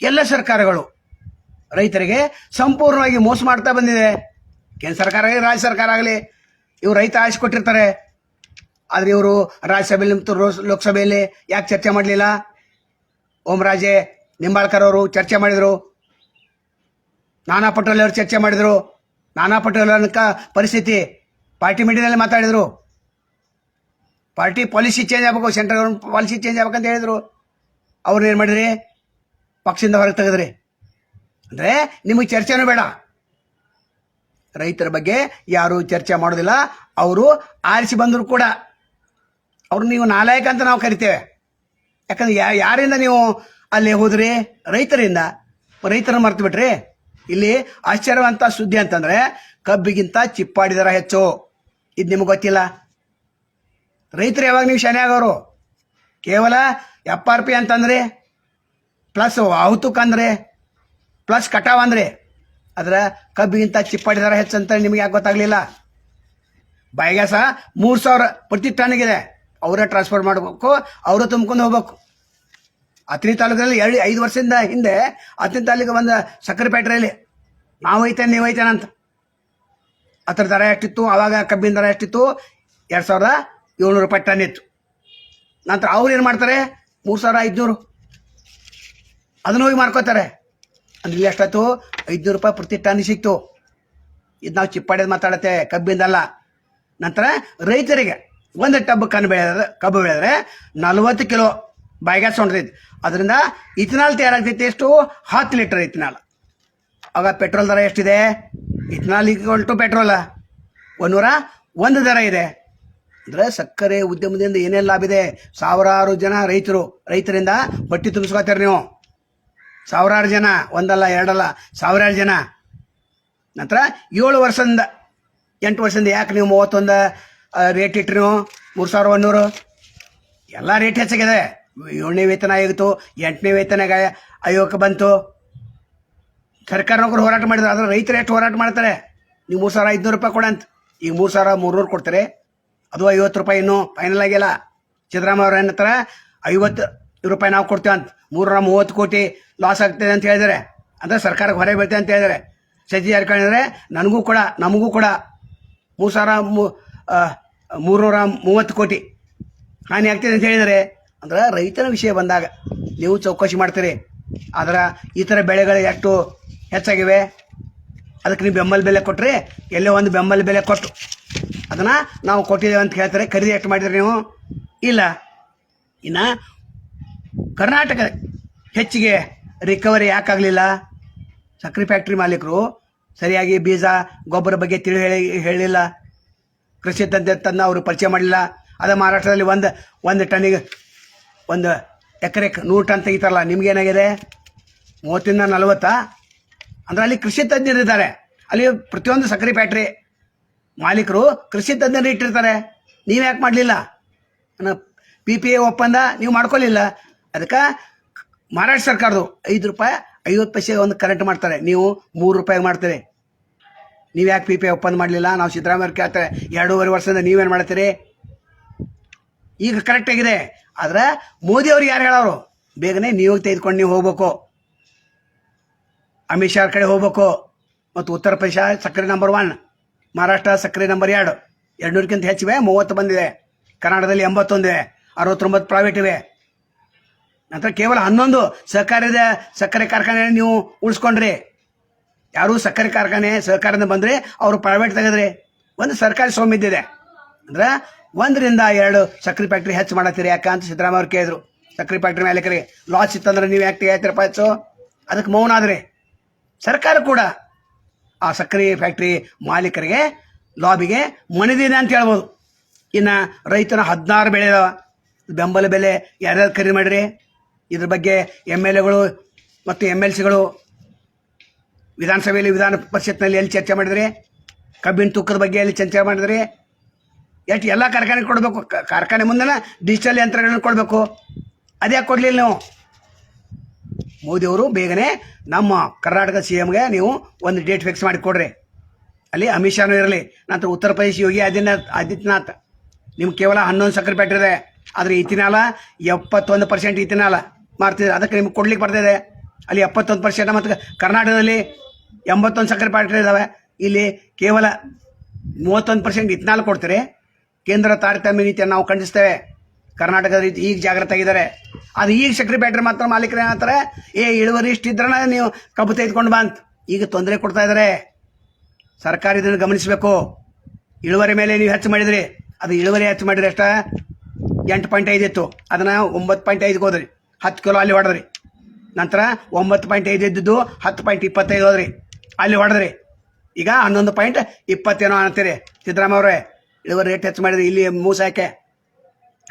ಎಲ್ಲ ಸರ್ಕಾರಗಳು ರೈತರಿಗೆ ಸಂಪೂರ್ಣವಾಗಿ ಮೋಸ ಮಾಡ್ತಾ ಬಂದಿದೆ. ಕೇಂದ್ರ ಸರ್ಕಾರ ಆಗಲಿ, ರಾಜ್ಯ ಸರ್ಕಾರ ಆಗಲಿ, ಇವರು ರೈತ ಆಯ್ಸಿ ಕೊಟ್ಟಿರ್ತಾರೆ. ಆದರೆ ಇವರು ರಾಜ್ಯಸಭೆಯಲ್ಲಿ ಮತ್ತು ಲೋಕಸಭೆಯಲ್ಲಿ ಯಾಕೆ ಚರ್ಚೆ ಮಾಡಲಿಲ್ಲ? ಓಂ ರಾಜೆ, ನಿಂಬಾಳ್ಕರ್ ಅವರು ಚರ್ಚೆ ಮಾಡಿದರು. ನಾನಾ ಪಟೋಲ್ ಅವರು ಚರ್ಚೆ ಮಾಡಿದರು. ನಾನಾ ಪಟೋಲ್ ಅನ್ಕ ಪರಿಸ್ಥಿತಿ. ಪಾರ್ಟಿ ಮೀಟಿಂಗ್ನಲ್ಲಿ ಮಾತಾಡಿದರು. ಪಾರ್ಟಿ ಪಾಲಿಸಿ ಚೇಂಜ್ ಆಗಬೇಕು ಸೆಂಟ್ರಲ್ ಗೌರ್ಮೆಂಟ್ ಪಾಲಿಸಿ ಚೇಂಜ್ ಆಗ್ಬೇಕಂತ ಹೇಳಿದರು. ಅವ್ರು ಏನು ಮಾಡಿದ್ರಿ? ಪಕ್ಷದಿಂದ ಹೊರಗೆ ತೆಗೆದ್ರಿ. ಅಂದರೆ ನಿಮಗೆ ಚರ್ಚೆನೂ ಬೇಡ. ರೈತರ ಬಗ್ಗೆ ಯಾರು ಚರ್ಚೆ ಮಾಡೋದಿಲ್ಲ. ಅವರು ಆರಿಸಿ ಬಂದರು ಕೂಡ ಅವ್ರು ನೀವು ನಾಲಾಯಕ ಅಂತ ನಾವು ಕರಿತೇವೆ. ಯಾಕಂದ್ರೆ ಯಾರಿಂದ ನೀವು ಅಲ್ಲಿ ಹೋದ್ರಿ? ರೈತರಿಂದ. ರೈತರನ್ನು ಮರ್ತು ಬಿಟ್ರಿ. ಇಲ್ಲಿ ಆಶ್ಚರ್ಯವಂತ ಸುದ್ದಿ ಅಂತಂದ್ರೆ ಕಬ್ಬಿಗಿಂತ ಚಿಪ್ಪಾಡಿ ದರ ಹೆಚ್ಚು. ಇದು ನಿಮಗೆ ಗೊತ್ತಿಲ್ಲ. ರೈತರು ಯಾವಾಗ ನೀವು ಶನಿ ಆಗೋರು ಕೇವಲ ಎಫ್ ಆರ್ ಪಿ ಅಂತಂದ್ರೆ? ಪ್ಲಸ್ ಅಂದ್ರೆ ಪ್ಲಸ್ ಕಟಾವ್ ಅಂದ್ರೆ, ಅದರ ಕಬ್ಬಿಗಿಂತ ಹೆಚ್ಚು ಅಂತ ನಿಮಗೆ ಯಾಕೆ ಗೊತ್ತಾಗಲಿಲ್ಲ? ಬಯೋಗ್ಯಾಸ ಮೂರು ಸಾವಿರ ಪ್ರತಿ ಟನ್ಗಿದೆ ಅವರೇ ಟ್ರಾನ್ಸ್ಫರ್ ಮಾಡಬೇಕು, ಅವರೇ ತುಂಬ್ಕೊಂಡು ಹೋಗ್ಬೇಕು. ಹತ್ತನೇ ತಾಲೂಕಿನಲ್ಲಿ ಎರಡು, ಐದು ವರ್ಷದಿಂದ ಹಿಂದೆ ಹತ್ತನೇ ತಾಲೂಕು ಬಂದ ಸಕ್ಕರೆ ಫ್ಯಾಕ್ಟ್ರಿಯಲ್ಲಿ ನಾವು ಐತೇನೆ ನೀವು ಐತೇನೆ ಅಂತ. ಅದ್ರ ದರ ಎಷ್ಟಿತ್ತು ಆವಾಗ ಕಬ್ಬಿನ ದರ ಎಷ್ಟಿತ್ತು, ಎರಡು ಸಾವಿರದ ಏಳ್ನೂರು ರೂಪಾಯಿ ಟನ್ ಇತ್ತು. ನಂತರ ಅವ್ರು ಏನು ಮಾಡ್ತಾರೆ, ಮೂರು ಸಾವಿರ ಐದುನೂರು. ಅದನ್ನ ಹೋಗಿ ಮಾರ್ಕೋತಾರೆ. ಅಂದ್ರೆ ಇಲ್ಲಿ ಎಷ್ಟಾಯ್ತು? ಐದುನೂರು ರೂಪಾಯಿ ಪ್ರತಿ ಟನ್ ಸಿಕ್ತು. ಇದು ನಾವು ಚಿಪ್ಪಾಡಿದ್ ಮಾತಾಡತ್ತೆ, ಕಬ್ಬಿಂದಲ್ಲ. ನಂತರ ರೈತರಿಗೆ ಒಂದು ಟಬ್ ಕಣ್ಣು ಬೆಳೆದ್ರೆ, ಕಬ್ಬು ಬೆಳೆದ್ರೆ ನಲ್ವತ್ತು ಕಿಲೋ ಬಾಯ್ಗ್ಯಾಸ್ ಹೊಂಡ್ತೈತಿ ಅದರಿಂದ ಇಥನಾಲ್ ತಯಾರಾಗ್ತೈತಿ ಎಷ್ಟು? ಹತ್ತು ಲೀಟರ್ ಇಥನಾಲ್. ಆಗ ಪೆಟ್ರೋಲ್ ದರ ಎಷ್ಟಿದೆ? Ethanol equal to petrol. ಒಂದೂರ ಒಂದು ದರ ಇದೆ. ಅಂದರೆ ಸಕ್ಕರೆ ಉದ್ಯಮದಿಂದ ಏನೇನು ಲಾಭ ಇದೆ? ಸಾವಿರಾರು ಜನ ರೈತರು, ರೈತರಿಂದ ಬಟ್ಟಿ ತುಂಬಿಸ್ಕೋತಾರೆ ನೀವು. ಸಾವಿರಾರು ಜನ, ಒಂದಲ್ಲ, ಎರಡಲ್ಲ, ಸಾವಿರಾರು ಜನ. ನಂತರ ಏಳು ವರ್ಷದಿಂದ, ಎಂಟು ವರ್ಷದಿಂದ ಯಾಕೆ ನೀವು ಮೂವತ್ತೊಂದು ರೇಟ್ ಇಟ್ರಿ? ನೀವು ಮೂರು ಸಾವಿರ ಒಂದೂರು? ಎಲ್ಲ ರೇಟ್ ಹೆಚ್ಚಾಗಿದೆ. ಏಳನೇ ವೇತನ ಆಗಿತ್ತು, ಎಂಟನೇ ವೇತನ ಆಯೋಗಕ್ಕೆ ಬಂತು. ಸರ್ಕಾರ ನೌಕರು ಹೋರಾಟ ಮಾಡಿದ್ರು, ಆದರೆ ರೈತರು ಎಷ್ಟು ಹೋರಾಟ ಮಾಡ್ತಾರೆ? ನೀವು ಮೂರು ಸಾವಿರ ಐದುನೂರು ರೂಪಾಯಿ ಕೊಡಂತ. ಈಗ ಮೂರು ಸಾವಿರ ಮೂರ್ನೂರು ಕೊಡ್ತಾರೆ. ಅದು ಐವತ್ತು ರೂಪಾಯಿ ಇನ್ನೂ ಫೈನಲ್ ಆಗಿಲ್ಲ. ಸಿದ್ದರಾಮಯ್ಯ ಅವ್ರು ಏನಂತಾರೆ ಐವತ್ತು ರೂಪಾಯಿ ನಾವು ಕೊಡ್ತೇವೆ ಅಂತ ಮೂರರ ಮೂವತ್ತು ಕೋಟಿ ಲಾಸ್ ಆಗ್ತದೆ ಅಂತ ಹೇಳಿದ್ದಾರೆ ಅಂದರೆ ಸರ್ಕಾರಕ್ಕೆ ಹೊರೆ ಬೀಳ್ತದೆ ಅಂತ ಹೇಳಿದ್ದಾರೆ ಸಜ್ಜಿ ಜಾರಕಿಹೊಳಿ ನನಗೂ ಕೂಡ, ನಮಗೂ ಕೂಡ ಮೂರು ಸಾವಿರ ಮೂ ಮೂರ್ನೂರ ಮೂವತ್ತು ಕೋಟಿ ಹಾನಿ ಆಗ್ತದೆ ಅಂತ ಹೇಳಿದರೆ. ಅಂದ್ರೆ ರೈತನ ವಿಷಯ ಬಂದಾಗ ನೀವು ಚೌಕಶಿ ಮಾಡ್ತೀರಿ. ಆದ್ರೆ ಈ ಥರ ಬೆಳೆಗಳು ಎಷ್ಟು ಹೆಚ್ಚಾಗಿವೆ? ಅದಕ್ಕೆ ನೀವು ಬೆಂಬಲ ಬೆಲೆ ಕೊಟ್ಟರೆ ಎಲ್ಲೋ ಒಂದು ಬೆಂಬಲ ಬೆಲೆ ಕೊಟ್ಟು. ಅದನ್ನು ನಾವು ಕೊಟ್ಟಿದ್ದೇವೆ ಅಂತ ಹೇಳ್ತಾರೆ. ಖರೀದಿ ಎಷ್ಟು ಮಾಡಿದ್ರಿ ನೀವು? ಇಲ್ಲ. ಇನ್ನು ಕರ್ನಾಟಕ ಹೆಚ್ಚಿಗೆ ರಿಕವರಿ ಯಾಕಾಗಲಿಲ್ಲ? ಸಕ್ಕರೆ ಫ್ಯಾಕ್ಟ್ರಿ ಮಾಲೀಕರು ಸರಿಯಾಗಿ ಬೀಜ, ಗೊಬ್ಬರ ಬಗ್ಗೆ ತಿಳಿ ಹೇಳಿ, ಹೇಳಿಲ್ಲ. ಕೃಷಿ ತಂದೆ ತನ್ನ ಅವರು ಪರಿಚಯ ಮಾಡಲಿಲ್ಲ. ಅದು ಮಹಾರಾಷ್ಟ್ರದಲ್ಲಿ ಒಂದು ಒಂದು ಟನ್ನಿಗೆ ಒಂದು ಎಕರೆಗೆ ನೂರು ಟನ್ ತೆಗಿತಾರಲ್ಲ ನಿಮ್ಗೇನಾಗಿದೆ ಮೂವತ್ತಿಂದ ನಲವತ್ತಾ? ಅಂದ್ರೆ ಅಲ್ಲಿ ಕೃಷಿ ತಜ್ಞರಿದ್ದಾರೆ ಅಲ್ಲಿ ಪ್ರತಿಯೊಂದು ಸಕ್ಕರೆ ಫ್ಯಾಕ್ಟ್ರಿ ಮಾಲೀಕರು ಕೃಷಿ ತಜ್ಞರು ಇಟ್ಟಿರ್ತಾರೆ. ನೀವು ಯಾಕೆ ಮಾಡಲಿಲ್ಲ? ಪಿ ಪಿ ಎ ಒಪ್ಪಂದ ನೀವು ಮಾಡ್ಕೊಳ್ಳಿಲ್ಲ ಅದಕ್ಕೆ ಮಹಾರಾಷ್ಟ್ರ ಸರ್ಕಾರದು ಐದು ರೂಪಾಯಿ, ಐವತ್ತು ಪೈಸೆ ಒಂದು ಕರೆಂಟ್ ಮಾಡ್ತಾರೆ. ನೀವು ಮೂರು ರೂಪಾಯಿ ಮಾಡ್ತೀರಿ. ನೀವು ಯಾಕೆ ಪಿ ಪಿ ಒಪ್ಪಂದ ಮಾಡಲಿಲ್ಲ? ನಾವು ಸಿದ್ದರಾಮಯ್ಯ ಕೇಳ್ತಾರೆ, ಎರಡೂವರೆ ವರ್ಷದಿಂದ ನೀವೇನು ಮಾಡ್ತೀರಿ? ಈಗ ಕರೆಕ್ಟ್ ಆಗಿದೆ. ಆದ್ರೆ ಮೋದಿ ಅವ್ರಿಗೆ ಯಾರು ಹೇಳೋರು? ಬೇಗನೆ ನೀವು ತೆಗೆದುಕೊಂಡು ನೀವು ಹೋಗ್ಬೇಕು. ಅಮಿತ್ ಶಾ ಕಡೆ ಹೋಗ್ಬೇಕು. ಮತ್ತು ಉತ್ತರ ಪ್ರದೇಶ ಸಕ್ಕರೆ ನಂಬರ್ ಒನ್ ಮಹಾರಾಷ್ಟ್ರ ಸಕ್ಕರೆ ನಂಬರ್ ಎರಡು. ಎರಡುನೂರಕ್ಕಿಂತ ಹೆಚ್ಚಿವೆ, ಮೂವತ್ತು ಬಂದಿದೆ. ಕರ್ನಾಟಕದಲ್ಲಿ ಎಂಬತ್ತೊಂದಿದೆ, ಅರವತ್ತೊಂಬತ್ತು ಪ್ರೈವೇಟ್ ಇವೆ. ನಂತರ ಕೇವಲ ಹನ್ನೊಂದು ಸಹಕಾರದ, ಸಕ್ಕರೆ ಕಾರ್ಖಾನೆ ನೀವು ಉಳಿಸ್ಕೊಂಡ್ರಿ. ಯಾರು ಸಕ್ಕರೆ ಕಾರ್ಖಾನೆ ಸಹಕಾರದಿಂದ ಬಂದರೆ ಅವರು ಪ್ರೈವೇಟ್ ತೆಗೆದ್ರಿ. ಒಂದು ಸರ್ಕಾರಿ ಸ್ವಾಮ್ಯದ್ದಿದೆ ಅಂದ್ರೆ ಒಂದರಿಂದ ಎರಡು ಸಕ್ಕರೆ ಫ್ಯಾಕ್ಟ್ರಿ ಹೆಚ್ಚು ಮಾಡತ್ತೀರಿ ಯಾಕೆ ಅಂತ ಸಿದ್ದರಾಮಯ್ಯ ಅವ್ರು ಕೇಳಿದ್ರು. ಸಕ್ಕರೆ ಫ್ಯಾಕ್ಟ್ರಿ ಮಾಲೀಕರಿಗೆ ಲಾಸ್ ಇತ್ತಂದ್ರೆ ನೀವು ಯಾಕೆ ಹೇಳ್ತೀರಪ್ಪ ಹೆಚ್ಚು? ಅದಕ್ಕೆ ಮೌನ ಆದ್ರಿ. ಸರ್ಕಾರ ಕೂಡ ಆ ಸಕ್ಕರೆ ಫ್ಯಾಕ್ಟ್ರಿ ಮಾಲೀಕರಿಗೆ ಲಾಬಿಗೆ ಮಣಿದಿದೆ ಅಂತ ಹೇಳ್ಬೋದು. ಇನ್ನು ರೈತನ ಹದಿನಾರು ಬೆಳೆ ಬೆಂಬಲ ಬೆಲೆ ಯಾರ್ಯಾರು ಖರೀದಿ ಮಾಡಿರಿ? ಇದ್ರ ಬಗ್ಗೆ ಎಂ ಎಲ್ ಎಗಳು ಮತ್ತು ಎಂ ಎಲ್ ಸಿಗಳು ವಿಧಾನಸಭೆಯಲ್ಲಿ, ವಿಧಾನ ಪರಿಷತ್ನಲ್ಲಿ ಎಲ್ಲಿ ಚರ್ಚೆ ಮಾಡಿದ್ರಿ? ಕಬ್ಬಿನ ತೂಕದ ಬಗ್ಗೆ ಎಲ್ಲಿ ಚರ್ಚೆ ಮಾಡಿದ್ರಿ? ಎಷ್ಟು ಎಲ್ಲ ಕಾರ್ಖಾನೆ ಕೊಡಬೇಕು? ಕಾರ್ಖಾನೆ ಮುಂದೆನ ಡಿಜಿಟಲ್ ಯಂತ್ರಗಳನ್ನ ಕೊಡಬೇಕು. ಅದ್ಯಾಕೆ ಕೊಡಲಿಲ್ಲ ನೀವು? ಮೋದಿ ಅವರು ಬೇಗನೆ ನಮ್ಮ ಕರ್ನಾಟಕ ಸಿ ಎಮ್ಗೆ ನೀವು ಒಂದು ಡೇಟ್ ಫಿಕ್ಸ್ ಮಾಡಿ ಕೊಡ್ರಿ. ಅಲ್ಲಿ ಅಮಿತ್ ಇರಲಿ, ನಂತರ ಉತ್ತರ ಪ್ರದೇಶ ಯೋಗಿ ಆದಿತ್ಯನಾಥ್ ಆದಿತ್ಯನಾಥ್. ನಿಮ್ಗೆ ಕೇವಲ ಹನ್ನೊಂದು ಸಕ್ಕರೆ ಪೆಟ್ಟಿದೆ ಆದರೆ ಇತಿನಾಲ ಎಪ್ಪತ್ತೊಂದು ಪರ್ಸೆಂಟ್ ಇಥಿನಾಲ. ಮಾರ್ತಿದೆ ಅದಕ್ಕೆ ನಿಮ್ಗೆ ಕೊಡ್ಲಿಕ್ಕೆ ಬರ್ತಿದೆ ಅಲ್ಲಿ ಎಪ್ಪತ್ತೊಂದು ಪರ್ಸೆಂಟ್ ಮತ್ತು ಕರ್ನಾಟಕದಲ್ಲಿ ಎಂಬತ್ತೊಂದು ಸಕ್ಕರೆ ಫ್ಯಾಕ್ಟ್ರಿ ಇದಾವೆ. ಇಲ್ಲಿ ಕೇವಲ ಮೂವತ್ತೊಂದು ಪರ್ಸೆಂಟ್ ಇತ್ನಾಲ್ ಕೊಡ್ತಾರೆ. ಕೇಂದ್ರ ತಾರತಮ್ಯ ನೀತಿಯನ್ನು ನಾವು ಖಂಡಿಸ್ತೇವೆ. ಕರ್ನಾಟಕದ ರೀತಿ ಈಗ ಜಾಗೃತ ಆಗಿದ್ದಾರೆ. ಅದು ಈಗ ಸಕ್ಕರೆ ಫ್ಯಾಕ್ಟ್ರಿ ಮಾತ್ರ ಮಾಲೀಕರು ಏನಂತಾರೆ ಏ, ಇಳುವರಿ ಇಷ್ಟಿದ್ರೆ ನೀವು ಕಬ್ಬು ತೆಗೆದುಕೊಂಡು ಬಂತ ಈಗ ತೊಂದರೆ ಕೊಡ್ತಾ ಇದ್ದಾರೆ. ಸರ್ಕಾರ ಇದನ್ನು ಗಮನಿಸಬೇಕು. ಇಳುವರಿ ಮೇಲೆ ನೀವು ಹೆಚ್ಚು ಮಾಡಿದ್ರಿ. ಅದು ಇಳುವರಿ ಹೆಚ್ಚು ಮಾಡಿದ್ರಿ ಅಷ್ಟ ಎಂಟು ಪಾಯಿಂಟ್ ಐದು ಇತ್ತು. ಅದನ್ನು ಒಂಬತ್ತು ಪಾಯಿಂಟ್ ಐದಕ್ಕೆ ಹೋದ್ರಿ. ಹತ್ತು ಕಿಲೋ ಅಲ್ಲಿ ಹೊಡೆದ್ರಿ. ನಂತರ ಒಂಬತ್ತು ಪಾಯಿಂಟ್ ಐದು ಇದ್ದಿದ್ದು ಹತ್ತು ಪಾಯಿಂಟ್ ಇಪ್ಪತ್ತೈದು ಹೋದ್ರಿ. ಅಲ್ಲಿ ಹೊಡೆದ್ರಿ. ಈಗ ಹನ್ನೊಂದು ಪಾಯಿಂಟ್ ಇಪ್ಪತ್ತೇನೋ ಅಂತೀರಿ ಸಿದ್ದರಾಮಯ್ಯ ಅವರೇ, ಇಳುವರಿ ರೇಟ್ ಹೆಚ್ಚು ಮಾಡಿದ್ರಿ ಇಲ್ಲಿ ಮೂಸ ಯಾಕೆ?